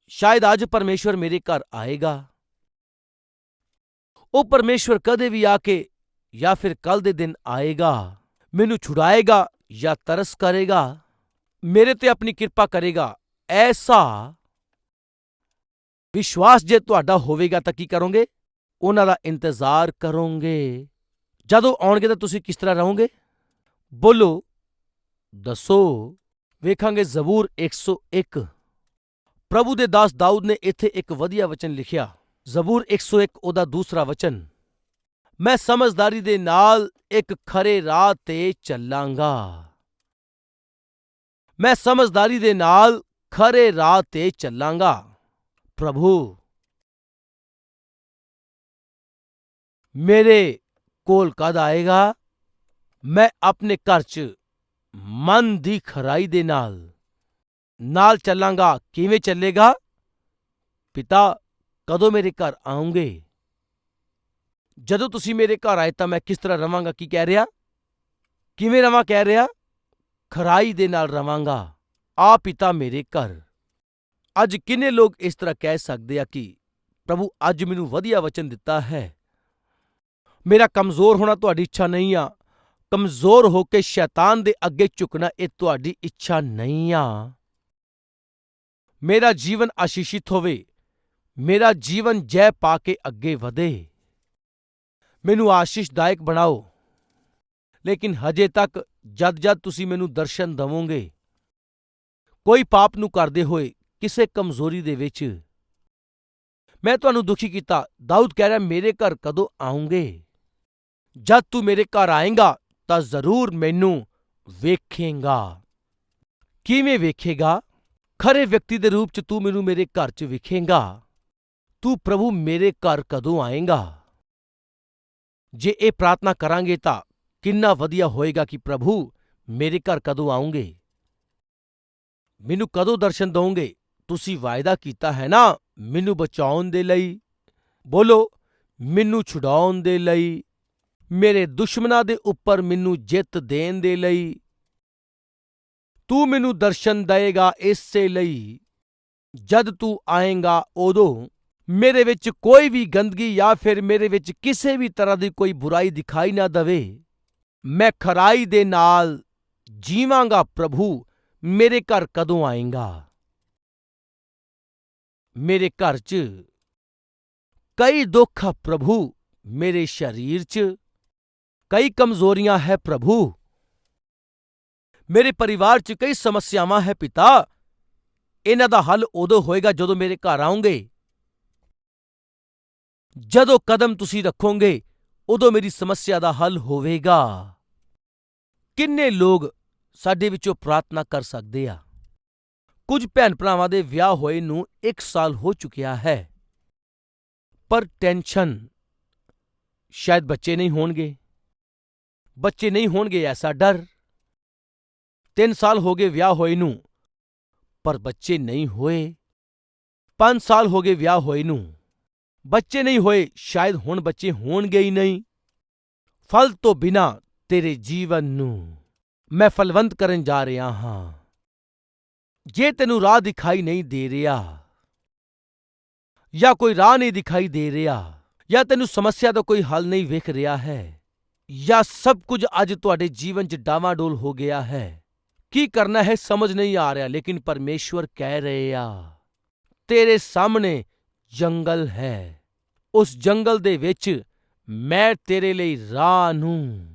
ਸ਼ਾਇਦ ਅੱਜ ਪਰਮੇਸ਼ਵਰ ਮੇਰੇ ਘਰ ਆਏਗਾ। ਉਹ ਪਰਮੇਸ਼ਵਰ ਕਦੇ ਵੀ ਆ ਕੇ ਜਾਂ ਫਿਰ ਕੱਲ ਦੇ ਦਿਨ ਆਏਗਾ, ਮੈਨੂੰ ਛੁਡਾਏਗਾ ਜਾਂ ਤਰਸ ਕਰੇਗਾ, ਮੇਰੇ ਤੇ ਆਪਣੀ ਕਿਰਪਾ ਕਰੇਗਾ, ਐਸਾ ਵਿਸ਼ਵਾਸ ਜੇ ਤੁਹਾਡਾ ਹੋਵੇਗਾ ਤਾਂ ਕੀ ਕਰੋਗੇ? ਉਹਨਾਂ ਦਾ ਇੰਤਜ਼ਾਰ ਕਰੋਗੇ। ਜਦੋਂ ਆਉਣਗੇ ਤਾਂ ਤੁਸੀਂ ਕਿਸ ਤਰ੍ਹਾਂ ਰਹੋਗੇ? ਬੋਲੋ, ਦੱਸੋ, ਵੇਖਾਂਗੇ ਜ਼ਬੂਰ 101 ਪ੍ਰਭੂ ਦੇ ਦਾਸ ਦਾਊਦ ਨੇ ਇੱਥੇ ਇੱਕ ਵਧੀਆ ਵਚਨ ਲਿਖਿਆ। ਜ਼ਬੂਰ 101 ਉਹਦਾ ਦੂਸਰਾ ਵਚਨ, ਮੈਂ ਸਮਝਦਾਰੀ ਦੇ ਨਾਲ ਇੱਕ ਖਰੇ ਰਾਹ ਤੇ ਚੱਲਾਂਗਾ। ਮੈਂ ਸਮਝਦਾਰੀ ਦੇ ਨਾਲ ਖਰੇ ਰਾਹ ਤੇ ਚੱਲਾਂਗਾ। ਪ੍ਰਭੂ, ਮੇਰੇ ਕੋਲ ਕਦ ਆਏਗਾ? ਮੈਂ ਆਪਣੇ ਘਰ 'ਚ ਮਨ ਦੀ ਖਰਾਈ ਦੇ ਨਾਲ ਨਾਲ ਚੱਲਾਂਗਾ, ਕਿਵੇਂ ਚੱਲੇਗਾ? ਪਿਤਾ ਕਦੋਂ ਮੇਰੇ ਘਰ ਆਉਂਗੇ? ਜਦੋਂ ਤੁਸੀਂ ਮੇਰੇ ਘਰ ਆਏ ਤਾਂ ਮੈਂ ਕਿਸ ਤਰ੍ਹਾਂ ਰਵਾਂਗਾ? ਕੀ ਕਹਿ ਰਿਹਾ? ਕਿਵੇਂ ਰਵਾਂ ਕਹਿ ਰਿਹਾ? ਖਰਾਈ ਦੇ ਨਾਲ ਰਵਾਂਗਾ। ਆ ਪਿਤਾ ਮੇਰੇ ਘਰ। ਅੱਜ ਕਿੰਨੇ ਲੋਕ ਇਸ ਤਰ੍ਹਾਂ ਕਹਿ ਸਕਦੇ ਆ ਕਿ ਪ੍ਰਭੂ ਅੱਜ ਮੈਨੂੰ ਵਧੀਆ ਵਚਨ ਦਿੱਤਾ ਹੈ। ਮੇਰਾ ਕਮਜ਼ੋਰ ਹੋਣਾ ਤੁਹਾਡੀ ਇੱਛਾ ਨਹੀਂ ਆ। ਕਮਜ਼ੋਰ ਹੋ ਕੇ ਸ਼ੈਤਾਨ ਦੇ ਅੱਗੇ ਝੁਕਣਾ ਇਹ ਤੁਹਾਡੀ ਇੱਛਾ ਨਹੀਂ ਆ। ਮੇਰਾ ਜੀਵਨ ਆਸ਼ੀਸ਼ਿਤ ਹੋਵੇ। ਮੇਰਾ ਜੀਵਨ ਜੈ ਪਾ ਕੇ ਅੱਗੇ ਵਧੇ। ਮੈਨੂੰ ਆਸ਼ੀਸ਼ਦਾਇਕ ਬਣਾਓ। ਲੇਕਿਨ ਹਜੇ ਤੱਕ ਜਦ ਜਦ ਤੁਸੀਂ ਮੈਨੂੰ ਦਰਸ਼ਨ ਦਵੋਗੇ, ਕੋਈ ਪਾਪ ਨੂੰ ਕਰਦੇ ਹੋਏ ਕਿਸੇ ਕਮਜ਼ੋਰੀ ਦੇ ਵਿੱਚ, ਮੈਂ ਤੁਹਾਨੂੰ ਦੁਖੀ ਕੀਤਾ। ਦਾਊਦ ਕਹਿ ਰਿਹਾ, ਮੇਰੇ ਘਰ ਕਦੋਂ ਆਉਂਗੇ? ਜਦ ਤੂੰ ਮੇਰੇ ਘਰ ਆਏਗਾ, ਤਾਂ ਜ਼ਰੂਰ ਮੈਨੂੰ ਵੇਖੇਗਾ। ਕਿਵੇਂ ਵੇਖੇਗਾ? ਖਰੇ ਵਿਅਕਤੀ ਦੇ ਰੂਪ ਚ ਤੂੰ ਮੈਨੂੰ ਮੇਰੇ ਘਰ ਚ ਵਿਖੇਗਾ। ਤੂੰ ਪ੍ਰਭੂ ਮੇਰੇ ਘਰ ਕਦੋਂ ਆਏਗਾ? ਜੇ ਇਹ ਪ੍ਰਾਰਥਨਾ ਕਰਾਂਗੇ ਤਾਂ ਕਿੰਨਾ ਵਧੀਆ ਹੋਏਗਾ ਕਿ ਪ੍ਰਭੂ ਮੇਰੇ ਘਰ ਕਦੋਂ ਆਉਂਗੇ? ਮੈਨੂੰ ਕਦੋਂ ਦਰਸ਼ਨ ਦੋਗੇ ਤੁਸੀਂ ਵਾਅਦਾ ਕੀਤਾ ਹੈ ਨਾ ਮੈਨੂੰ ਬਚਾਉਣ ਦੇ ਲਈ? ਬੋਲੋ, ਮੈਨੂੰ ਛੁਡਾਉਣ ਦੇ ਲਈ? ਮੇਰੇ ਦੁਸ਼ਮਨਾਂ ਦੇ ਉੱਪਰ ਮੈਨੂੰ ਜਿੱਤ ਦੇਣ ਦੇ ਲਈ? ਤੂੰ ਮੈਨੂੰ ਦਰਸ਼ਨ ਦੇਏਗਾ ਇਸੇ ਲਈ? ਜਦ ਤੂੰ ਆਏਗਾ ਉਦੋਂ ਮੇਰੇ ਵਿੱਚ ਕੋਈ ਵੀ ਗੰਦਗੀ ਜਾਂ ਫਿਰ ਮੇਰੇ ਵਿੱਚ ਕਿਸੇ ਵੀ ਤਰ੍ਹਾਂ ਦੀ ਕੋਈ ਬੁਰਾਈ ਦਿਖਾਈ ਨਾ ਦਵੇ, ਮੈਂ ਖਰਾਈ ਦੇ ਨਾਲ ਜੀਵਾਂਗਾ ਪ੍ਰਭੂ, ਮੇਰੇ ਘਰ ਕਦੋਂ ਆਏਗਾ? ਮੇਰੇ ਘਰ 'ਚ ਕਈ ਦੁੱਖ ਆ ਪ੍ਰਭੂ, ਮੇਰੇ ਸਰੀਰ 'ਚ ਕਈ ਕਮਜ਼ੋਰੀਆਂ ਹੈ ਪ੍ਰਭੂ। ਮੇਰੇ ਪਰਿਵਾਰ 'ਚ ਕਈ ਸਮੱਸਿਆਵਾਂ ਹੈ ਪਿਤਾ। ਇਹਨਾਂ ਦਾ ਹੱਲ ਉਦੋਂ ਹੋਏਗਾ ਜਦੋਂ ਮੇਰੇ ਘਰ ਆਉਂਗੇ। ਜਦੋਂ ਕਦਮ ਤੁਸੀਂ ਰੱਖੋਗੇ, ਉਦੋਂ ਮੇਰੀ ਸਮੱਸਿਆ ਦਾ ਹੱਲ ਹੋਵੇਗਾ। ਕਿੰਨੇ ਲੋਕ ਸਾਡੇ ਵਿੱਚੋਂ ਪ੍ਰਾਰਥਨਾ ਕਰ ਸਕਦੇ ਆ? ਕੁਝ ਭੈਣ ਭਰਾਵਾਂ ਦੇ ਵਿਆਹ ਹੋਏ ਨੂੰ 1 ਸਾਲ ਹੋ ਚੁੱਕਿਆ ਹੈ। ਪਰ ਟੈਨਸ਼ਨ ਸ਼ਾਇਦ ਬੱਚੇ ਨਹੀਂ ਹੋਣਗੇ। ਬੱਚੇ ਨਹੀਂ ਹੋਣਗੇ ਐਸਾ ਡਰ। 3 ਸਾਲ ਹੋ ਗਏ ਵਿਆਹ ਹੋਏ ਨੂੰ, ਪਰ ਬੱਚੇ ਨਹੀਂ ਹੋਏ। 5 ਸਾਲ ਹੋ ਗਏ ਵਿਆਹ ਹੋਏ ਨੂੰ ਬੱਚੇ ਨਹੀਂ ਹੋਏ, ਸ਼ਾਇਦ ਹੁਣ ਬੱਚੇ ਹੋਣਗੇ ਹੀ ਨਹੀਂ। ਫਲ ਤੋਂ ਬਿਨਾ ਤੇਰੇ ਜੀਵਨ ਨੂੰ ਮੈਂ ਫਲਵੰਤ ਕਰਨ ਜਾ ਰਿਹਾ ਹਾਂ। ਜੇ ਤੈਨੂੰ ਰਾਹ ਦਿਖਾਈ ਨਹੀਂ ਦੇ ਰਿਹਾ, ਜਾਂ ਕੋਈ ਰਾਹ ਨਹੀਂ ਦਿਖਾਈ ਦੇ ਰਿਹਾ, ਜਾਂ ਤੈਨੂੰ ਸਮੱਸਿਆ ਦਾ ਕੋਈ ਹੱਲ ਨਹੀਂ ਵੇਖ ਰਿਹਾ ਹੈ, ਜਾਂ ਸਭ ਕੁਝ ਅੱਜ ਤੁਹਾਡੇ ਜੀਵਨ 'ਚ ਡਾਵਾਡੋਲ ਹੋ ਗਿਆ ਹੈ, ਕੀ ਕਰਨਾ ਹੈ ਸਮਝ ਨਹੀਂ ਆ ਰਿਹਾ, ਲੇਕਿਨ ਪਰਮੇਸ਼ਵਰ ਕਹਿ ਰਹੇ ਆ, ਤੇਰੇ ਸਾਹਮਣੇ ਜੰਗਲ ਹੈ। ਉਸ ਜੰਗਲ ਦੇ ਵਿੱਚ ਮੈਂ ਤੇਰੇ ਲਈ ਰਾਹ ਨੂੰ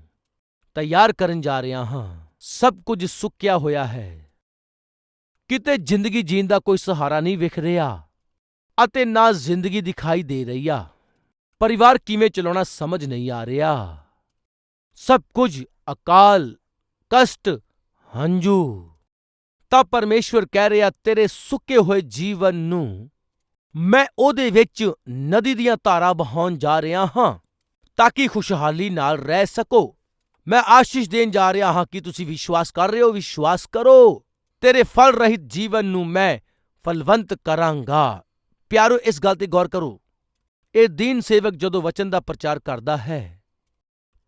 ਤਿਆਰ ਕਰਨ ਜਾ ਰਿਹਾ ਹਾਂ। ਸਭ ਕੁਝ ਸੁੱਕਿਆ ਹੋਇਆ ਹੈ। ਕਿਤੇ ਜ਼ਿੰਦਗੀ ਜੀਣ ਦਾ ਕੋਈ ਸਹਾਰਾ ਨਹੀਂ ਵਿਖ ਰਿਹਾ ਅਤੇ ਨਾ ਜ਼ਿੰਦਗੀ ਦਿਖਾਈ ਦੇ ਰਹੀ ਆ। ਪਰਿਵਾਰ ਕਿਵੇਂ ਚਲਾਉਣਾ ਸਮਝ ਨਹੀਂ ਆ ਰਿਹਾ। ਸਭ ਕੁਝ ਅਕਾਲ, ਕਸ਼ਟ, ਹੰਝੂ। ਤਾਂ ਪਰਮੇਸ਼ਵਰ ਕਹਿ ਰਿਹਾ, ਤੇਰੇ ਸੁੱਕੇ ਹੋਏ ਜੀਵਨ ਨੂੰ ਮੈਂ ਉਹਦੇ ਵਿੱਚ ਨਦੀ ਦੀਆਂ ਧਾਰਾਂ ਬਹਾਉਣ ਜਾ ਰਿਹਾ ਹਾਂ ਤਾਂ ਕਿ ਖੁਸ਼ਹਾਲੀ ਨਾਲ ਰਹਿ ਸਕੋ। ਮੈਂ ਆਸ਼ੀਸ਼ ਦੇਣ ਜਾ ਰਿਹਾ ਹਾਂ ਕਿ ਤੁਸੀਂ ਵਿਸ਼ਵਾਸ ਕਰ ਰਹੇ ਹੋ, ਵਿਸ਼ਵਾਸ ਕਰੋ। ਤੇਰੇ ਫਲ ਰਹਿਤ ਜੀਵਨ ਨੂੰ ਮੈਂ ਫਲਵੰਤ ਕਰਾਂਗਾ। ਪਿਆਰੋ, ਇਸ ਗੱਲ ਤੇ ਗੌਰ ਕਰੋ। ਇਹ ਦੀਨ ਸੇਵਕ ਜਦੋਂ ਵਚਨ ਦਾ ਪ੍ਰਚਾਰ ਕਰਦਾ ਹੈ,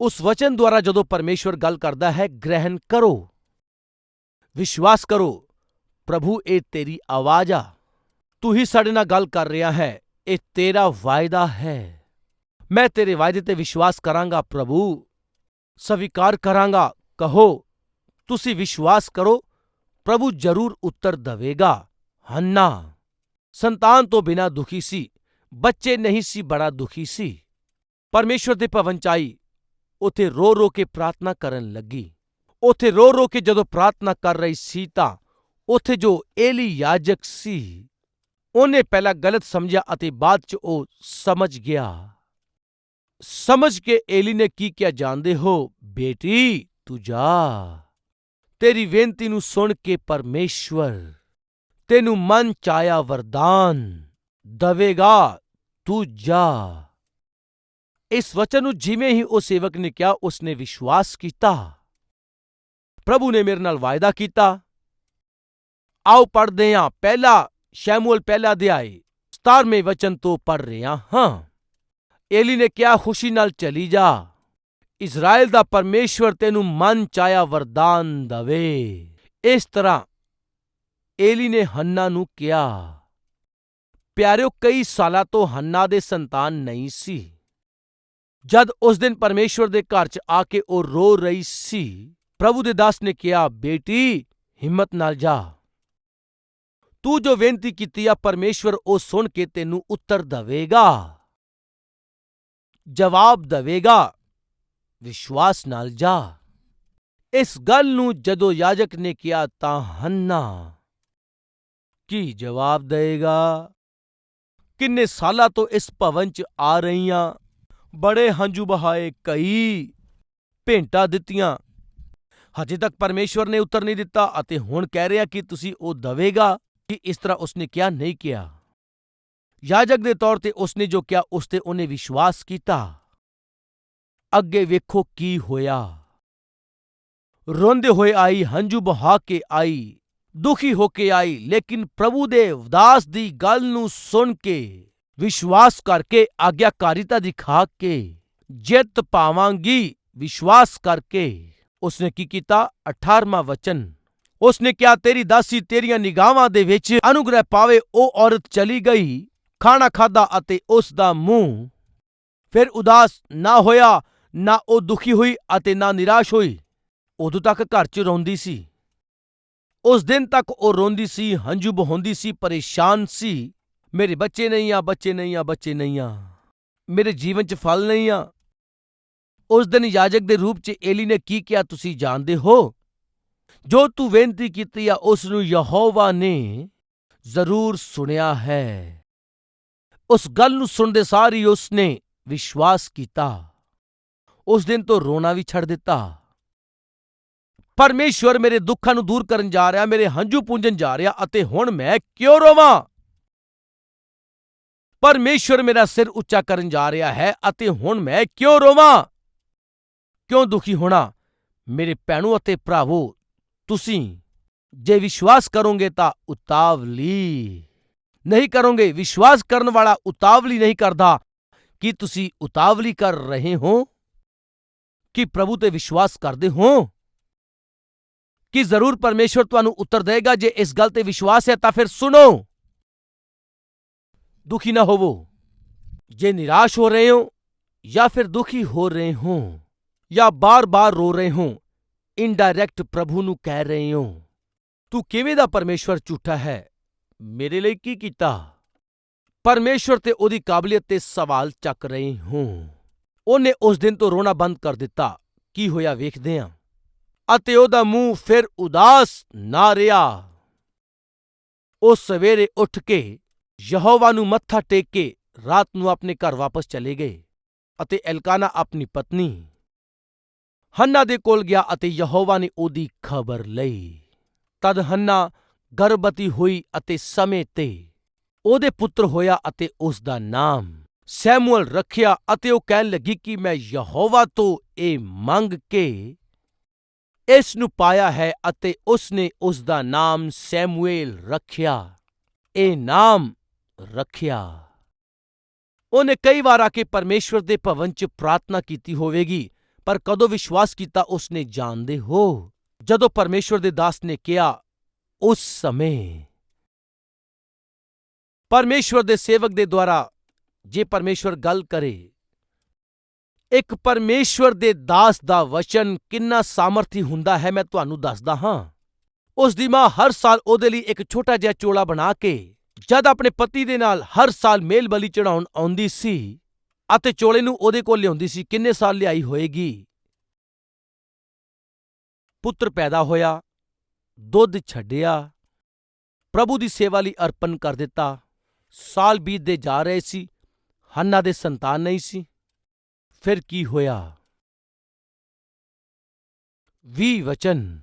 ਉਸ ਵਚਨ ਦੁਆਰਾ ਜਦੋਂ ਪਰਮੇਸ਼ਵਰ ਗੱਲ ਕਰਦਾ ਹੈ, ਗ੍ਰਹਿਣ ਕਰੋ। ਵਿਸ਼ਵਾਸ ਕਰੋ, ਪ੍ਰਭੂ, ਇਹ ਤੇਰੀ ਆਵਾਜ਼ ਆ। ਤੂੰ ਹੀ ਸਾਡੇ ਨਾਲ ਗੱਲ ਕਰ ਰਿਹਾ ਹੈ ਇਹ ਤੇਰਾ ਵਾਅਦਾ ਹੈ ਮੈਂ ਤੇਰੇ ਵਾਅਦੇ ਤੇ ਵਿਸ਼ਵਾਸ ਕਰਾਂਗਾ ਪ੍ਰਭੂ ਸਵੀਕਾਰ ਕਰਾਂਗਾ ਕਹੋ ਤੁਸੀਂ ਵਿਸ਼ਵਾਸ ਕਰੋ ਪ੍ਰਭੂ ਜ਼ਰੂਰ ਉੱਤਰ ਦਵੇਗਾ ਹੰਨਾ ਸੰਤਾਨ ਤੋਂ ਬਿਨਾ ਦੁਖੀ ਸੀ ਬੱਚੇ ਨਹੀਂ ਸੀ ਬੜਾ ਦੁਖੀ ਸੀ ਪਰਮੇਸ਼ਵਰ ਦੇ ਭਵਨ ਚ ਆਈ ਉਥੇ ਰੋ ਰੋ ਕੇ ਪ੍ਰਾਰਥਨਾ ਕਰਨ ਲੱਗੀ ਉਥੇ ਰੋ ਰੋ ਕੇ ਜਦੋਂ ਪ੍ਰਾਰਥਨਾ ਕਰ ਰਹੀ ਸੀ ਤਾਂ ਉਥੇ ਜੋ ਏਲੀ ਯਾਜਕ ਸੀ ਉਹਨੇ ਪਹਿਲਾਂ ਗਲਤ ਸਮਝਿਆ ਅਤੇ ਬਾਅਦ ਚ ਉਹ ਸਮਝ ਗਿਆ। ਸਮਝ ਕੇ ਏਲੀ ਨੇ ਕੀ ਕਿਹਾ, ਜਾਣਦੇ ਹੋ ਬੇਟੀ, ਤੂੰ ਜਾ। ਤੇਰੀ ਬੇਨਤੀ ਨੂੰ ਸੁਣ ਕੇ ਪਰਮੇਸ਼ਵਰ ਤੈਨੂੰ ਮਨ ਚਾਇਆ ਵਰਦਾਨ ਦਵੇਗਾ, ਤੂੰ ਜਾ। ਇਸ ਵਚਨ ਨੂੰ ਜਿਵੇਂ ਹੀ ਉਹ ਸੇਵਕ ਨੇ ਕਿਹਾ, ਉਸਨੇ ਵਿਸ਼ਵਾਸ ਕੀਤਾ। ਪ੍ਰਭੂ ਨੇ ਮੇਰੇ ਨਾਲ ਵਾਅਦਾ ਕੀਤਾ। ਆਓ ਪੜਦੇ ਹਾਂ। ਪਹਿਲਾ ਸ਼ੈਮੂਅਲ ਪਹਿਲਾ ਅਧਿਆਇ 17ਵੇਂ ਵਚਨ ਤੋਂ ਪੜ ਰਿਹਾ ਹਾਂ। ਏਲੀ ਨੇ ਕਿਹਾ, ਖੁਸ਼ੀ ਨਾਲ ਚਲੀ ਜਾ। ਇਜ਼ਰਾਈਲ ਦਾ ਪਰਮੇਸ਼ਵਰ ਤੈਨੂੰ ਮਨ ਚਾਇਆ ਵਰਦਾਨ ਦਵੇ। ਇਸ ਤਰ੍ਹਾਂ ਏਲੀ ਨੇ ਹੰਨਾ ਨੂੰ ਕਿਹਾ, ਪਿਆਰਿਓ, ਕਈ ਸਾਲਾਂ ਤੋਂ ਹੰਨਾ ਦੇ ਸੰਤਾਨ ਨਹੀਂ ਸੀ। ਜਦ ਉਸ ਦਿਨ ਪਰਮੇਸ਼ਵਰ ਦੇ ਘਰ 'ਚ ਆ ਕੇ ਉਹ ਰੋ ਰਹੀ ਸੀ, ਪ੍ਰਭੂ ਦੇ ਦਾਸ ਨੇ ਕਿਹਾ, ਬੇਟੀ, ਹਿੰਮਤ ਨਾਲ ਜਾ। ਤੂੰ ਜੋ ਬੇਨਤੀ ਕੀਤੀ ਆ, ਪਰਮੇਸ਼ਵਰ ਉਹ ਸੁਣ ਕੇ ਤੈਨੂੰ ਉੱਤਰ ਦੇਵੇਗਾ। ਜਵਾਬ ਦੇਵੇਗਾ, ਵਿਸ਼ਵਾਸ ਨਾਲ ਜਾ। ਇਸ ਗੱਲ ਨੂੰ ਜਦੋਂ ਯਾਜਕ ਨੇ ਕਿਹਾ ਤਾਂ ਹੰਨਾ, ਕੀ ਜਵਾਬ ਦੇਗਾ ਕਿੰਨੇ ਸਾਲਾਂ ਤੋਂ ਇਸ ਭਵਨ 'ਚ ਆ ਰਹੀਆਂ, ਬੜੇ ਹੰਝੂ ਬਹਾਏ ਕਈ ਭੇਂਟਾ ਦਿੱਤੀਆਂ। ਹਜੇ ਤੱਕ ਪਰਮੇਸ਼ਵਰ ਨੇ ਉੱਤਰ ਨਹੀਂ ਦਿੱਤਾ ਅਤੇ ਹੁਣ ਕਹਿ ਰਿਹਾ ਕਿ ਤੁਸੀਂ ਉਹ ਦਵੇਗਾ। ਕਿ ਇਸ ਤਰ੍ਹਾਂ ਉਸਨੇ ਕਿਹਾ ਨਹੀਂ ਕਿਹਾ ਯਾਜਕ ਦੇ ਤੌਰ ਤੇ ਉਸਨੇ ਜੋ ਕਿਹਾ ਉਸ ਤੇ ਉਹਨੇ ਵਿਸ਼ਵਾਸ ਕੀਤਾ ਅੱਗੇ ਵੇਖੋ ਕੀ ਹੋਇਆ ਰੋਂਦੇ ਹੋਏ ਆਈ ਹੰਝੂ ਬਹਾ ਕੇ ਆਈ ਦੁਖੀ ਹੋ ਕੇ ਆਈ ਲੇਕਿਨ ਪ੍ਰਭੂ ਦੇ ਉਦਾਸ ਦੀ ਗੱਲ ਨੂੰ ਸੁਣ ਕੇ ਵਿਸ਼ਵਾਸ ਕਰਕੇ ਆਗਿਆਕਾਰੀਤਾ ਦਿਖਾ ਕੇ ਜਿੱਤ ਪਾਵਾਂਗੀ ਵਿਸ਼ਵਾਸ ਕਰਕੇ ਉਸਨੇ ਕੀ ਕੀਤਾ 18ਵਾਂ ਵਚਨ ਉਸ ਨੇ ਕਿਹਾ, ਤੇਰੀ ਦਾਸੀ ਤੇਰੀਆਂ ਨਿਗਾਹਾਂ ਦੇ ਵਿੱਚ ਅਨੁਗ੍ਰਹਿ ਪਾਵੇ, ਉਹ ਔਰਤ ਚਲੀ ਗਈ, ਖਾਣਾ ਖਾਦਾ ਅਤੇ ਉਸ ਦਾ ਮੂੰਹ ਫਿਰ ਉਦਾਸ ਨਾ ਹੋਇਆ, ਨਾ ਉਹ ਦੁਖੀ ਹੋਈ ਅਤੇ ਨਾ ਨਿਰਾਸ਼ ਹੋਈ। ਉਦੋਂ ਤੱਕ ਘਰ 'ਚ ਰੋਂਦੀ ਸੀ। ਉਸ ਦਿਨ ਤੱਕ ਉਹ ਰੋਂਦੀ ਸੀ, ਹੰਝੂ ਬਹਾਉਂਦੀ ਸੀ, ਪਰੇਸ਼ਾਨ ਸੀ। ਮੇਰੇ ਬੱਚੇ ਨਹੀਂ ਆ, ਬੱਚੇ ਨਹੀਂ ਆ, ਬੱਚੇ ਨਹੀਂ ਆ। ਮੇਰੇ ਜੀਵਨ 'ਚ ਫਲ ਨਹੀਂ ਆ। ਉਸ ਦਿਨ ਯਾਜਕ ਦੇ ਰੂਪ 'ਚ ਏਲੀ ਨੇ ਕੀ ਕਿਹਾ, ਤੁਸੀਂ ਜਾਣਦੇ ਹੋ? ਜੋ ਤੂੰ ਬੇਨਤੀ ਕੀਤੀ ਆ, ਉਸ ਨੂੰ ਯਹੋਵਾ ਨੇ ਜ਼ਰੂਰ ਸੁਣਿਆ ਹੈ। ਉਸ ਗੱਲ ਨੂੰ ਸੁਣਦੇ ਸਾਰ ਹੀ ਉਸ ਨੇ ਵਿਸ਼ਵਾਸ ਕੀਤਾ। ਉਸ ਦਿਨ ਤੋਂ ਰੋਣਾ ਵੀ ਛੱਡ ਦਿੱਤਾ। ਪਰਮੇਸ਼ਵਰ ਮੇਰੇ ਦੁੱਖਾਂ ਨੂੰ ਦੂਰ ਕਰਨ ਜਾ ਰਿਹਾ, ਮੇਰੇ ਹੰਝੂ ਪੂੰਝਣ ਜਾ ਰਿਹਾ ਅਤੇ ਹੁਣ ਮੈਂ ਕਿਉਂ ਰੋਵਾਂ? ਪਰਮੇਸ਼ਵਰ ਮੇਰਾ ਸਿਰ ਉੱਚਾ ਕਰਨ ਜਾ ਰਿਹਾ ਹੈ ਅਤੇ ਹੁਣ ਮੈਂ ਕਿਉਂ ਰੋਵਾਂ? ਕਿਉਂ ਦੁਖੀ ਹੋਣਾ? ਮੇਰੇ ਭੈਣੋ ਅਤੇ ਭਰਾਵੋ ਤੁਸੀਂ ਜੇ ਵਿਸ਼ਵਾਸ ਕਰੋਗੇ ਤਾਂ ਉਤਾਵਲੀ। ਨਹੀਂ ਕਰੋਗੇ, ਵਿਸ਼ਵਾਸ ਕਰਨ ਵਾਲਾ ਉਤਾਵਲੀ ਨਹੀਂ ਕਰਦਾ। ਕੀ ਤੁਸੀਂ ਉਤਾਵਲੀ ਕਰ ਰਹੇ ਹੋ? ਕਿ ਪ੍ਰਭੂ ਤੇ ਵਿਸ਼ਵਾਸ ਕਰਦੇ ਹੋ? ਕਿ ਜ਼ਰੂਰ ਪਰਮੇਸ਼ਵਰ ਤੁਹਾਨੂੰ ਉੱਤਰ ਦੇਗਾ ਜੇ ਇਸ ਗੱਲ ਤੇ ਵਿਸ਼ਵਾਸ ਹੈ ਤਾਂ ਫਿਰ ਸੁਣੋ। ਦੁਖੀ ਨਾ ਹੋਵੋ। ਜੇ ਨਿਰਾਸ਼ ਹੋ ਰਹੇ ਹੋ ਜਾਂ ਫਿਰ ਦੁਖੀ ਹੋ ਰਹੇ ਹੋ ਜਾਂ ਬਾਰ-ਬਾਰ ਰੋ ਰਹੇ ਹੋ ਇਨਡਾਇਰੈਕਟ ਪ੍ਰਭੂ ਨੂੰ ਕਹਿ ਰਹੇ ਹੋ। ਤੂੰ ਕਿਵੇਂ ਦਾ ਪਰਮੇਸ਼ਵਰ ਝੂਠਾ ਹੈ? ਮੇਰੇ ਲਈ ਕੀ ਕੀਤਾ? ਪਰਮੇਸ਼ਵਰ ਤੇ ਉਹਦੀ ਕਾਬਲੀਅਤ ਤੇ ਸਵਾਲ ਚੱਕ ਰਹੇ ਹੋ। ਉਹਨੇ ਉਸ ਦਿਨ ਤੋਂ ਰੋਣਾ ਬੰਦ ਕਰ ਦਿੱਤਾ। ਕੀ ਹੋਇਆ ਵੇਖਦੇ ਹਾਂ ਅਤੇ ਉਹਦਾ ਮੂੰਹ ਫਿਰ ਉਦਾਸ ਨਾ ਰਿਹਾ। ਉਹ ਸਵੇਰੇ ਉੱਠ ਕੇ ਯਹੋਵਾ ਨੂੰ ਮੱਥਾ ਟੇਕ ਕੇ ਰਾਤ ਨੂੰ ਆਪਣੇ ਘਰ ਵਾਪਸ ਚਲੇ ਗਏ ਅਤੇ ਐਲਕਾਨਾ ਆਪਣੀ ਪਤਨੀ ਹੰਨਾ ਦੇ ਕੋਲ ਗਿਆ ਅਤੇ ਯਹੋਵਾ ਨੇ ਉਹਦੀ ਖਬਰ ਲਈ। ਤਦ ਹੰਨਾ ਗਰਭਵਤੀ ਹੋਈ ਅਤੇ ਸਮੇਂ ਤੇ ਉਹਦੇ ਪੁੱਤਰ ਹੋਇਆ ਅਤੇ ਉਸ ਦਾ ਨਾਮ ਸੈਮੂਅਲ ਰੱਖਿਆ ਅਤੇ ਉਹ ਕਹਿਣ ਲੱਗੀ ਕਿ ਮੈਂ ਯਹੋਵਾ ਤੋਂ ਇਹ ਮੰਗ ਕੇ ਇਸ ਨੂੰ ਪਾਇਆ ਹੈ ਅਤੇ ਉਸ ਨੇ ਉਸ ਦਾ ਨਾਮ ਸੈਮੂਏਲ ਰੱਖਿਆ। ਇਹ ਨਾਮ ਰੱਖਿਆ। ਉਹਨੇ ਕਈ ਵਾਰ ਆ ਕੇ ਪਰਮੇਸ਼ਵਰ ਦੇ ਭਵਨ 'ਚ ਪ੍ਰਾਰਥਨਾ ਕੀਤੀ ਹੋਵੇਗੀ। ਪਰ ਕਦੋਂ ਵਿਸ਼ਵਾਸ ਕੀਤਾ ਉਸਨੇ, ਜਾਣਦੇ ਹੋ, ਜਦੋਂ ਪਰਮੇਸ਼ਵਰ ਦੇ ਦਾਸ ਨੇ ਕਿਹਾ, ਉਸ ਸਮੇਂ ਪਰਮੇਸ਼ਵਰ ਦੇ ਸੇਵਕ ਦੇ ਦੁਆਰਾ ਜੇ ਪਰਮੇਸ਼ਵਰ ਗੱਲ ਕਰੇ, ਇੱਕ ਪਰਮੇਸ਼ਵਰ ਦੇ ਦਾਸ ਦਾ ਵਚਨ ਕਿੰਨਾ ਸਾਮਰਥੀ ਹੁੰਦਾ ਹੈ, ਮੈਂ ਤੁਹਾਨੂੰ ਦੱਸਦਾ ਹਾਂ। ਉਸ ਦੀ ਮਾਂ ਹਰ ਸਾਲ ਉਹਦੇ ਲਈ ਇੱਕ ਛੋਟਾ ਜਿਹਾ ਚੋਲਾ ਬਣਾ ਕੇ ਜਦ ਆਪਣੇ ਪਤੀ ਦੇ ਨਾਲ ਹਰ ਸਾਲ ਮੇਲ ਬਲੀ ਚੜਾਉਣ ਆਉਂਦੀ ਸੀ ਅਤੇ ਚੋਲੇ ਨੂੰ ਉਹਦੇ ਕੋਲ ਲਿਆਉਂਦੀ ਸੀ, ਕਿੰਨੇ ਸਾਲ ਲਿਆਈ ਹੋਏਗੀ? ਪੁੱਤਰ ਪੈਦਾ ਹੋਇਆ, ਦੁੱਧ ਛੱਡਿਆ, ਪ੍ਰਭੂ ਦੀ ਸੇਵਾ ਲਈ ਅਰਪਣ ਕਰ ਦਿੱਤਾ, ਸਾਲ ਬੀਤਦੇ ਜਾ ਰਹੇ ਸੀ, ਹੰਨਾ ਦੇ ਸੰਤਾਨ ਨਹੀਂ ਸੀ। ਫਿਰ ਕੀ ਹੋਇਆ? ਵੀ ਵਚਨ।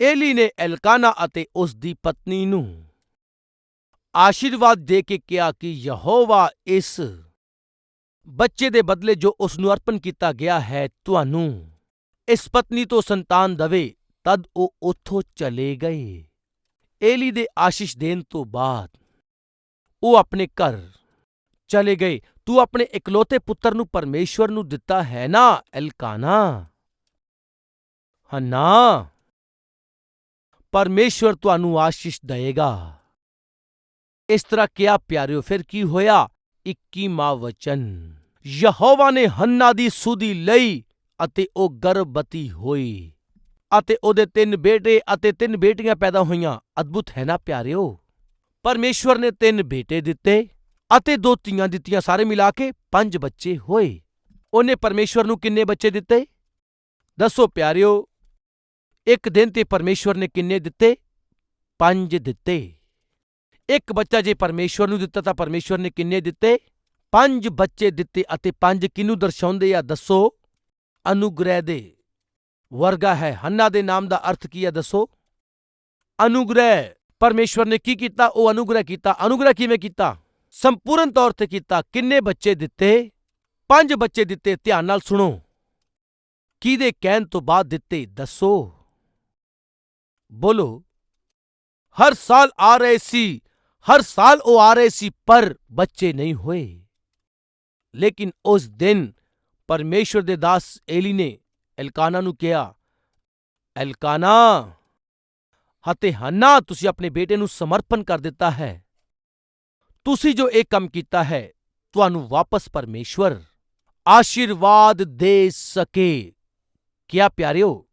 ਏਲੀ ਨੇ ਐਲਕਾਨਾ ਅਤੇ ਉਸ ਦੀ ਪਤਨੀ ਨੂੰ ਆਸ਼ੀਰਵਾਦ ਦੇ ਕੇ ਕਿਹਾ ਕਿ ਯਹੋਵਾ ਇਸ ਬੱਚੇ ਦੇ ਬਦਲੇ ਜੋ ਉਸ ਨੂੰ ਅਰਪਣ ਕੀਤਾ ਗਿਆ ਹੈ ਤੁਹਾਨੂੰ। ਇਸ ਪਤਨੀ ਤੋਂ ਸੰਤਾਨ ਦਵੇ, ਤਦ ਉਹ ਉੱਥੋਂ ਚਲੇ ਗਏ। ਏਲੀ ਦੇ ਆਸ਼ੀਸ਼ ਦੇਣ ਤੋਂ ਬਾਅਦ ਉਹ ਆਪਣੇ ਘਰ ਚਲੇ ਗਏ। ਤੂੰ ਆਪਣੇ ਇਕਲੌਤੇ ਪੁੱਤਰ ਨੂੰ ਪਰਮੇਸ਼ਵਰ ਨੂੰ ਦਿੱਤਾ ਹੈ ਨਾ, ਐਲਕਾਨਾ? ਹਨਾ? ਪਰਮੇਸ਼ਵਰ ਤੁਹਾਨੂੰ ਆਸ਼ੀਸ਼ ਦੇਵੇਗਾ। ਇਸ ਤਰ੍ਹਾਂ ਕਿਹਾ, ਪਿਆਰਿਓ, ਫਿਰ ਕੀ ਹੋਇਆ? 21ਵਾਂ ਵਚਨ। ਯਹੋਵਾ ਨੇ ਹੰਨਾ ਦੀ ਸੁਧੀ ਲਈ ਅਤੇ ਉਹ ਗਰਭਵਤੀ ਹੋਈ। ਅਤੇ ਉਹਦੇ ਤਿੰਨ ਬੇਟੇ ਅਤੇ ਤਿੰਨ ਬੇਟੀਆਂ ਪੈਦਾ ਹੋਈਆਂ। ਅਦਭੁਤ ਹੈ ਨਾ ਪਿਆਰਿਓ? ਪਰਮੇਸ਼ਵਰ ਨੇ ਤਿੰਨ ਬੇਟੇ ਦਿੱਤੇ ਅਤੇ ਦੋ ਧੀਆਂ ਦਿੱਤੀਆਂ, ਸਾਰੇ ਮਿਲਾ ਕੇ ਪੰਜ ਬੱਚੇ ਹੋਏ। ਉਹਨੇ ਪਰਮੇਸ਼ਵਰ ਨੂੰ ਕਿੰਨੇ ਬੱਚੇ ਦਿੱਤੇ? ਦੱਸੋ ਪਿਆਰਿਓ, ਇੱਕ ਦਿਨ ਤੇ ਪਰਮੇਸ਼ਵਰ ਨੇ ਕਿੰਨੇ ਦਿੱਤੇ? ਪੰਜ ਦਿੱਤੇ। ਇੱਕ ਬੱਚਾ ਜੇ ਪਰਮੇਸ਼ਵਰ ਨੂੰ ਦਿੱਤਾ ਤਾਂ ਪਰਮੇਸ਼ਵਰ ਨੇ ਕਿੰਨੇ ਦਿੱਤੇ? ਪੰਜ ਬੱਚੇ ਦਿੱਤੇ ਅਤੇ ਪੰਜ ਕਿਨੂੰ ਦਰਸਾਉਂਦੇ ਆ ਦੱਸੋ? ਅਨੁਗ੍ਰਹਿ ਦੇ ਵਰਗਾ ਹੈ। ਹੰਨਾ ਦੇ ਨਾਮ ਦਾ ਅਰਥ ਕੀ ਹੈ ਦੱਸੋ? ਅਨੁਗ੍ਰਹਿ, ਪਰਮੇਸ਼ਵਰ ਨੇ ਕੀ ਕੀਤਾ? ਉਹ ਅਨੁਗ੍ਰਹਿ ਕੀਤਾ। ਅਨੁਗ੍ਰਹਿ ਕਿਵੇਂ ਕੀਤਾ? ਸੰਪੂਰਨ ਤੌਰ ਤੇ ਕੀਤਾ। ਕਿੰਨੇ ਬੱਚੇ ਦਿੱਤੇ? ਪੰਜ ਬੱਚੇ ਦਿੱਤੇ। ਧਿਆਨ ਨਾਲ ਸੁਣੋ। ਕਿਹਦੇ ਕਹਿਣ ਤੋਂ ਬਾਅਦ ਦਿੱਤੇ? ਦੱਸੋ। ਬੋਲੋ। ਹਰ ਸਾਲ ਆ ਰਹੇ ਸੀ। ਹਰ ਸਾਲ ਉਹ ਆ ਰਹੇ ਸੀ, ਪਰ ਬੱਚੇ ਨਹੀਂ ਹੋਏ। ਲੇਕਿਨ ਉਸ ਦਿਨ ਪਰਮੇਸ਼ਵਰ ਦੇ ਦਾਸ ਏਲੀ ਨੇ ਐਲਕਾਨਾ ਨੂੰ ਕਿਹਾ, ਐਲਕਾਨਾ, ਅਤੇ ਹੰਨਾ, ਤੁਸੀਂ ਆਪਣੇ ਬੇਟੇ ਨੂੰ ਸਮਰਪਣ ਕਰ ਦਿੱਤਾ ਹੈ। ਤੁਸੀਂ ਜੋ ਇਹ ਕੰਮ ਕੀਤਾ ਹੈ, ਤੁਹਾਨੂੰ ਵਾਪਸ ਪਰਮੇਸ਼ਵਰ ਆਸ਼ੀਰਵਾਦ ਦੇ ਸਕੇ। ਕਿਆ ਪਿਆਰਿਓ,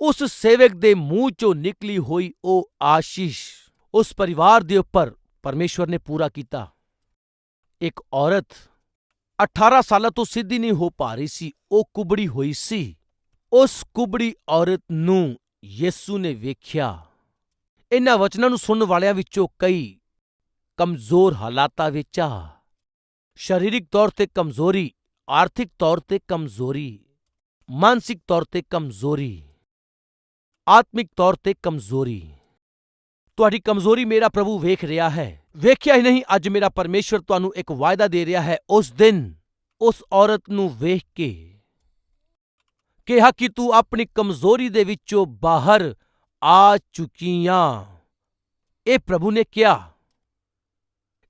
ਉਸ ਸੇਵਕ ਦੇ ਮੂੰਹ ਚੋਂ ਨਿਕਲੀ ਹੋਈ ਉਹ ਆਸ਼ੀਸ਼ ਉਸ ਪਰਿਵਾਰ ਦੇ ਉੱਪਰ ਪਰਮੇਸ਼ਵਰ ਨੇ ਪੂਰਾ ਕੀਤਾ। ਇੱਕ ਔਰਤ 18 ਸਾਲਾਂ ਤੋਂ ਸਿੱਧੀ ਨਹੀਂ ਹੋ ਪਾ ਰਹੀ ਸੀ, ਉਹ ਕੁਬੜੀ ਹੋਈ ਸੀ। ਉਸ ਕੁਬੜੀ ਔਰਤ ਨੂੰ ਯਿਸੂ ਨੇ ਵੇਖਿਆ। ਇਹਨਾਂ ਵਚਨਾਂ ਨੂੰ ਸੁਣਨ ਵਾਲਿਆਂ ਵਿੱਚੋਂ ਕਈ ਕਮਜ਼ੋਰ ਹਾਲਾਤਾਂ ਵਿੱਚ ਆ। ਸਰੀਰਕ ਤੌਰ ਤੇ ਕਮਜ਼ੋਰੀ, ਆਰਥਿਕ ਤੌਰ ਤੇ ਕਮਜ਼ੋਰੀ, ਮਾਨਸਿਕ ਤੌਰ ਤੇ ਕਮਜ਼ੋਰੀ, ਆਤਮਿਕ ਤੌਰ ਤੇ ਕਮਜ਼ੋਰੀ। ਤੁਹਾਡੀ ਕਮਜ਼ੋਰੀ ਮੇਰਾ ਪ੍ਰਭੂ ਵੇਖ ਰਿਹਾ ਹੈ। ਵੇਖਿਆ ਹੀ ਨਹੀਂ, ਅੱਜ ਮੇਰਾ ਪਰਮੇਸ਼ਵਰ ਤੁਹਾਨੂੰ ਇੱਕ ਵਾਅਦਾ ਦੇ ਰਿਹਾ ਹੈ ਉਸ ਦਿਨ, ਉਸ ਔਰਤ ਨੂੰ ਵੇਖ ਕੇ। ਕਿਹਾ ਕਿ ਤੂੰ ਆਪਣੀ ਕਮਜ਼ੋਰੀ ਦੇ ਵਿੱਚੋਂ ਬਾਹਰ ਆ ਚੁੱਕੀਆਂ। ਇਹ ਪ੍ਰਭੂ ਨੇ ਕਿਹਾ।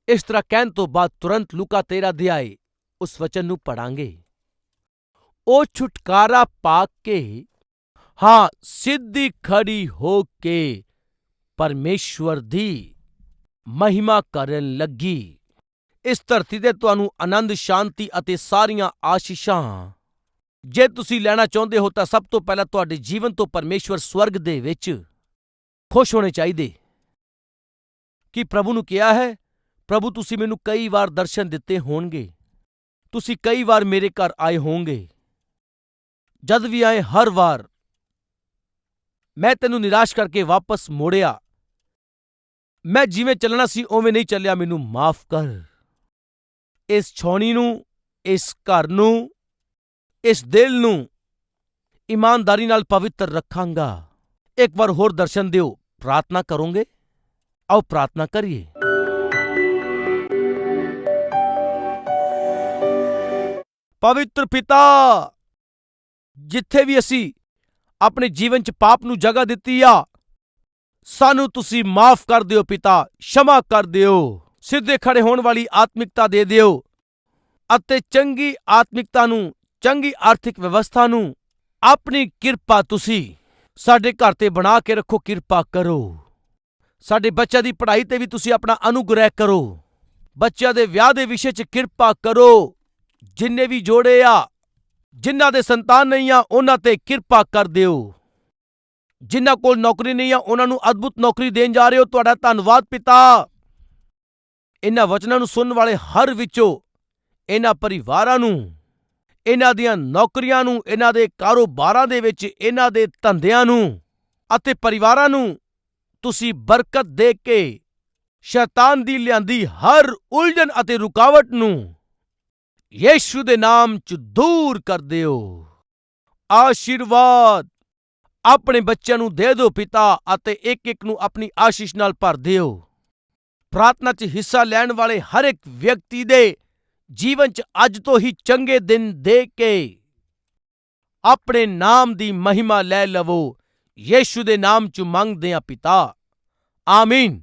ਇਸ ਤਰ੍ਹਾਂ ਕਹਿਣ ਤੋਂ ਬਾਅਦ ਤੁਰੰਤ ਲੂਕਾ 13 ਅਧਿਆਏ ਉਸ ਵਚਨ ਨੂੰ ਪੜਾਂਗੇ ਉਹ ਛੁਟਕਾਰਾ ਪਾ ਕੇ, ਹਾਂ, ਸਿੱਧੀ ਖੜੀ ਹੋ ਕੇ ਪਰਮੇਸ਼ਵਰ ਦੀ ਮਹਿਮਾ ਕਰਨ ਲੱਗੀ। ਇਸ ਧਰਤੀ ਤੇ ਤੁਹਾਨੂੰ ਆਨੰਦ, ਸ਼ਾਂਤੀ ਅਤੇ ਸਾਰੀਆਂ ਆਸ਼ੀਸ਼ਾਂ। ਜੇ ਤੁਸੀਂ ਲੈਣਾ ਚਾਹੁੰਦੇ ਹੋ ਤਾਂ ਸਭ ਤੋਂ ਪਹਿਲਾਂ ਤੁਹਾਡੇ ਜੀਵਨ ਤੋਂ ਪਰਮੇਸ਼ਵਰ ਸਵਰਗ ਦੇ ਵਿੱਚ ਖੁਸ਼ ਹੋਣੇ ਚਾਹੀਦੇ। ਕਿ ਪ੍ਰਭੂ ਨੂੰ ਕਿਹਾ ਹੈ, ਪ੍ਰਭੂ, ਤੁਸੀਂ ਮੈਨੂੰ ਕਈ ਵਾਰ ਦਰਸ਼ਨ ਦਿੱਤੇ ਹੋਣਗੇ। ਤੁਸੀਂ ਕਈ ਵਾਰ ਮੇਰੇ ਘਰ ਆਏ ਹੋਵੋਗੇ ਜਦ ਵੀ ਆਏ, ਹਰ ਵਾਰ ਮੈਂ ਤੈਨੂੰ ਨਿਰਾਸ਼ ਕਰਕੇ ਵਾਪਸ ਮੋੜਿਆ। ਮੈਂ ਜਿਵੇਂ ਚੱਲਣਾ ਸੀ, ਉਵੇਂ ਨਹੀਂ ਚੱਲਿਆ। ਮੈਨੂੰ ਮਾਫ ਕਰ। ਇਸ ਛੌਣੀ ਨੂੰ, ਇਸ ਘਰ ਨੂੰ, ਇਸ ਦਿਲ ਨੂੰ ਇਮਾਨਦਾਰੀ ਨਾਲ ਪਵਿੱਤਰ ਰੱਖਾਂਗਾ। ਇੱਕ ਵਾਰ ਹੋਰ ਦਰਸ਼ਨ ਦਿਓ। ਪ੍ਰਾਰਥਨਾ ਕਰੋਗੇ? ਆਓ ਪ੍ਰਾਰਥਨਾ ਕਰੀਏ। ਪਵਿੱਤਰ ਪਿਤਾ, ਜਿੱਥੇ ਵੀ ਅਸੀਂ ਆਪਣੇ ਜੀਵਨ 'ਚ ਪਾਪ ਨੂੰ ਜਗ੍ਹਾ ਦਿੱਤੀ ਆ ਸਾਨੂੰ ਤੁਸੀਂ ਮਾਫ ਕਰ ਦਿਓ ਪਿਤਾ, ਸ਼ਮਾ ਕਰ ਦਿਓ। ਸਿੱਧੇ ਖੜੇ ਹੋਣ ਵਾਲੀ ਆਤਮਿਕਤਾ ਦੇ ਦਿਓ ਅਤੇ ਚੰਗੀ ਆਤਮਿਕਤਾ ਨੂੰ, ਚੰਗੀ ਆਰਥਿਕ ਵਿਵਸਥਾ ਨੂੰ ਆਪਣੀ ਕਿਰਪਾ ਤੁਸੀਂ ਸਾਡੇ ਘਰ ਤੇ ਬਣਾ ਕੇ ਰੱਖੋ, ਕਿਰਪਾ ਕਰੋ। ਸਾਡੇ ਬੱਚਿਆਂ ਦੀ ਪੜ੍ਹਾਈ ਤੇ ਵੀ ਤੁਸੀਂ ਆਪਣਾ ਅਨੁਗ੍ਰਹਿ ਕਰੋ। ਬੱਚਿਆਂ ਦੇ ਵਿਆਹ ਦੇ ਵਿਸ਼ੇ 'ਚ ਕਿਰਪਾ ਕਰੋ। ਜਿੰਨੇ ਵੀ ਜੋੜੇ ਆ, ਜਿਨ੍ਹਾਂ ਦੇ ਸੰਤਾਨ ਨਹੀਂ ਆ, ਉਹਨਾਂ ਤੇ ਕਿਰਪਾ ਕਰ ਦਿਓ। ਜਿਨ੍ਹਾਂ ਕੋਲ ਨੌਕਰੀ ਨਹੀਂ ਆ, ਉਹਨਾਂ ਨੂੰ ਅਦਭੁਤ ਨੌਕਰੀ ਦੇਣ ਜਾ ਰਹੇ ਹੋ। ਤੁਹਾਡਾ ਧੰਨਵਾਦ ਪਿਤਾ। ਇਹਨਾਂ ਵਚਨਾਂ ਨੂੰ ਸੁਣਨ ਵਾਲੇ ਹਰ ਵਿੱਚੋਂ, ਇਹਨਾਂ ਪਰਿਵਾਰਾਂ ਨੂੰ, ਇਹਨਾਂ ਦੀਆਂ ਨੌਕਰੀਆਂ ਨੂੰ, ਇਹਨਾਂ ਦੇ ਕਾਰੋਬਾਰਾਂ ਦੇ ਵਿੱਚ, ਇਹਨਾਂ ਦੇ ਧੰਦਿਆਂ ਨੂੰ ਅਤੇ ਪਰਿਵਾਰਾਂ ਨੂੰ ਤੁਸੀਂ ਬਰਕਤ ਦੇ ਕੇ ਸ਼ੈਤਾਨ ਦੀ ਲਿਆਂਦੀ ਹਰ ਉਲਝਣ ਅਤੇ ਰੁਕਾਵਟ ਨੂੰ ਯੀਸ਼ੂ ਦੇ ਨਾਮ ਚ ਦੂਰ ਕਰ ਦਿਓ। ਆਸ਼ੀਰਵਾਦ। ਆਪਣੇ ਬੱਚਿਆਂ ਨੂੰ ਦੇ ਦਿਓ ਪਿਤਾ ਅਤੇ ਇੱਕ ਇੱਕ ਨੂੰ ਆਪਣੀ ਆਸ਼ੀਸ਼ ਨਾਲ ਭਰ ਦਿਓ। ਪ੍ਰਾਰਥਨਾ 'ਚ ਹਿੱਸਾ ਲੈਣ ਵਾਲੇ ਹਰ ਇੱਕ ਵਿਅਕਤੀ ਦੇ ਜੀਵਨ 'ਚ ਅੱਜ ਤੋਂ ਹੀ ਚੰਗੇ ਦਿਨ ਦੇ ਕੇ ਆਪਣੇ ਨਾਮ ਦੀ ਮਹਿਮਾ ਲੈ ਲਵੋ। ਯੀਸ਼ੂ ਦੇ ਨਾਮ 'ਚ ਮੰਗਦੇ ਆ ਪਿਤਾ। ਆਮੀਨ।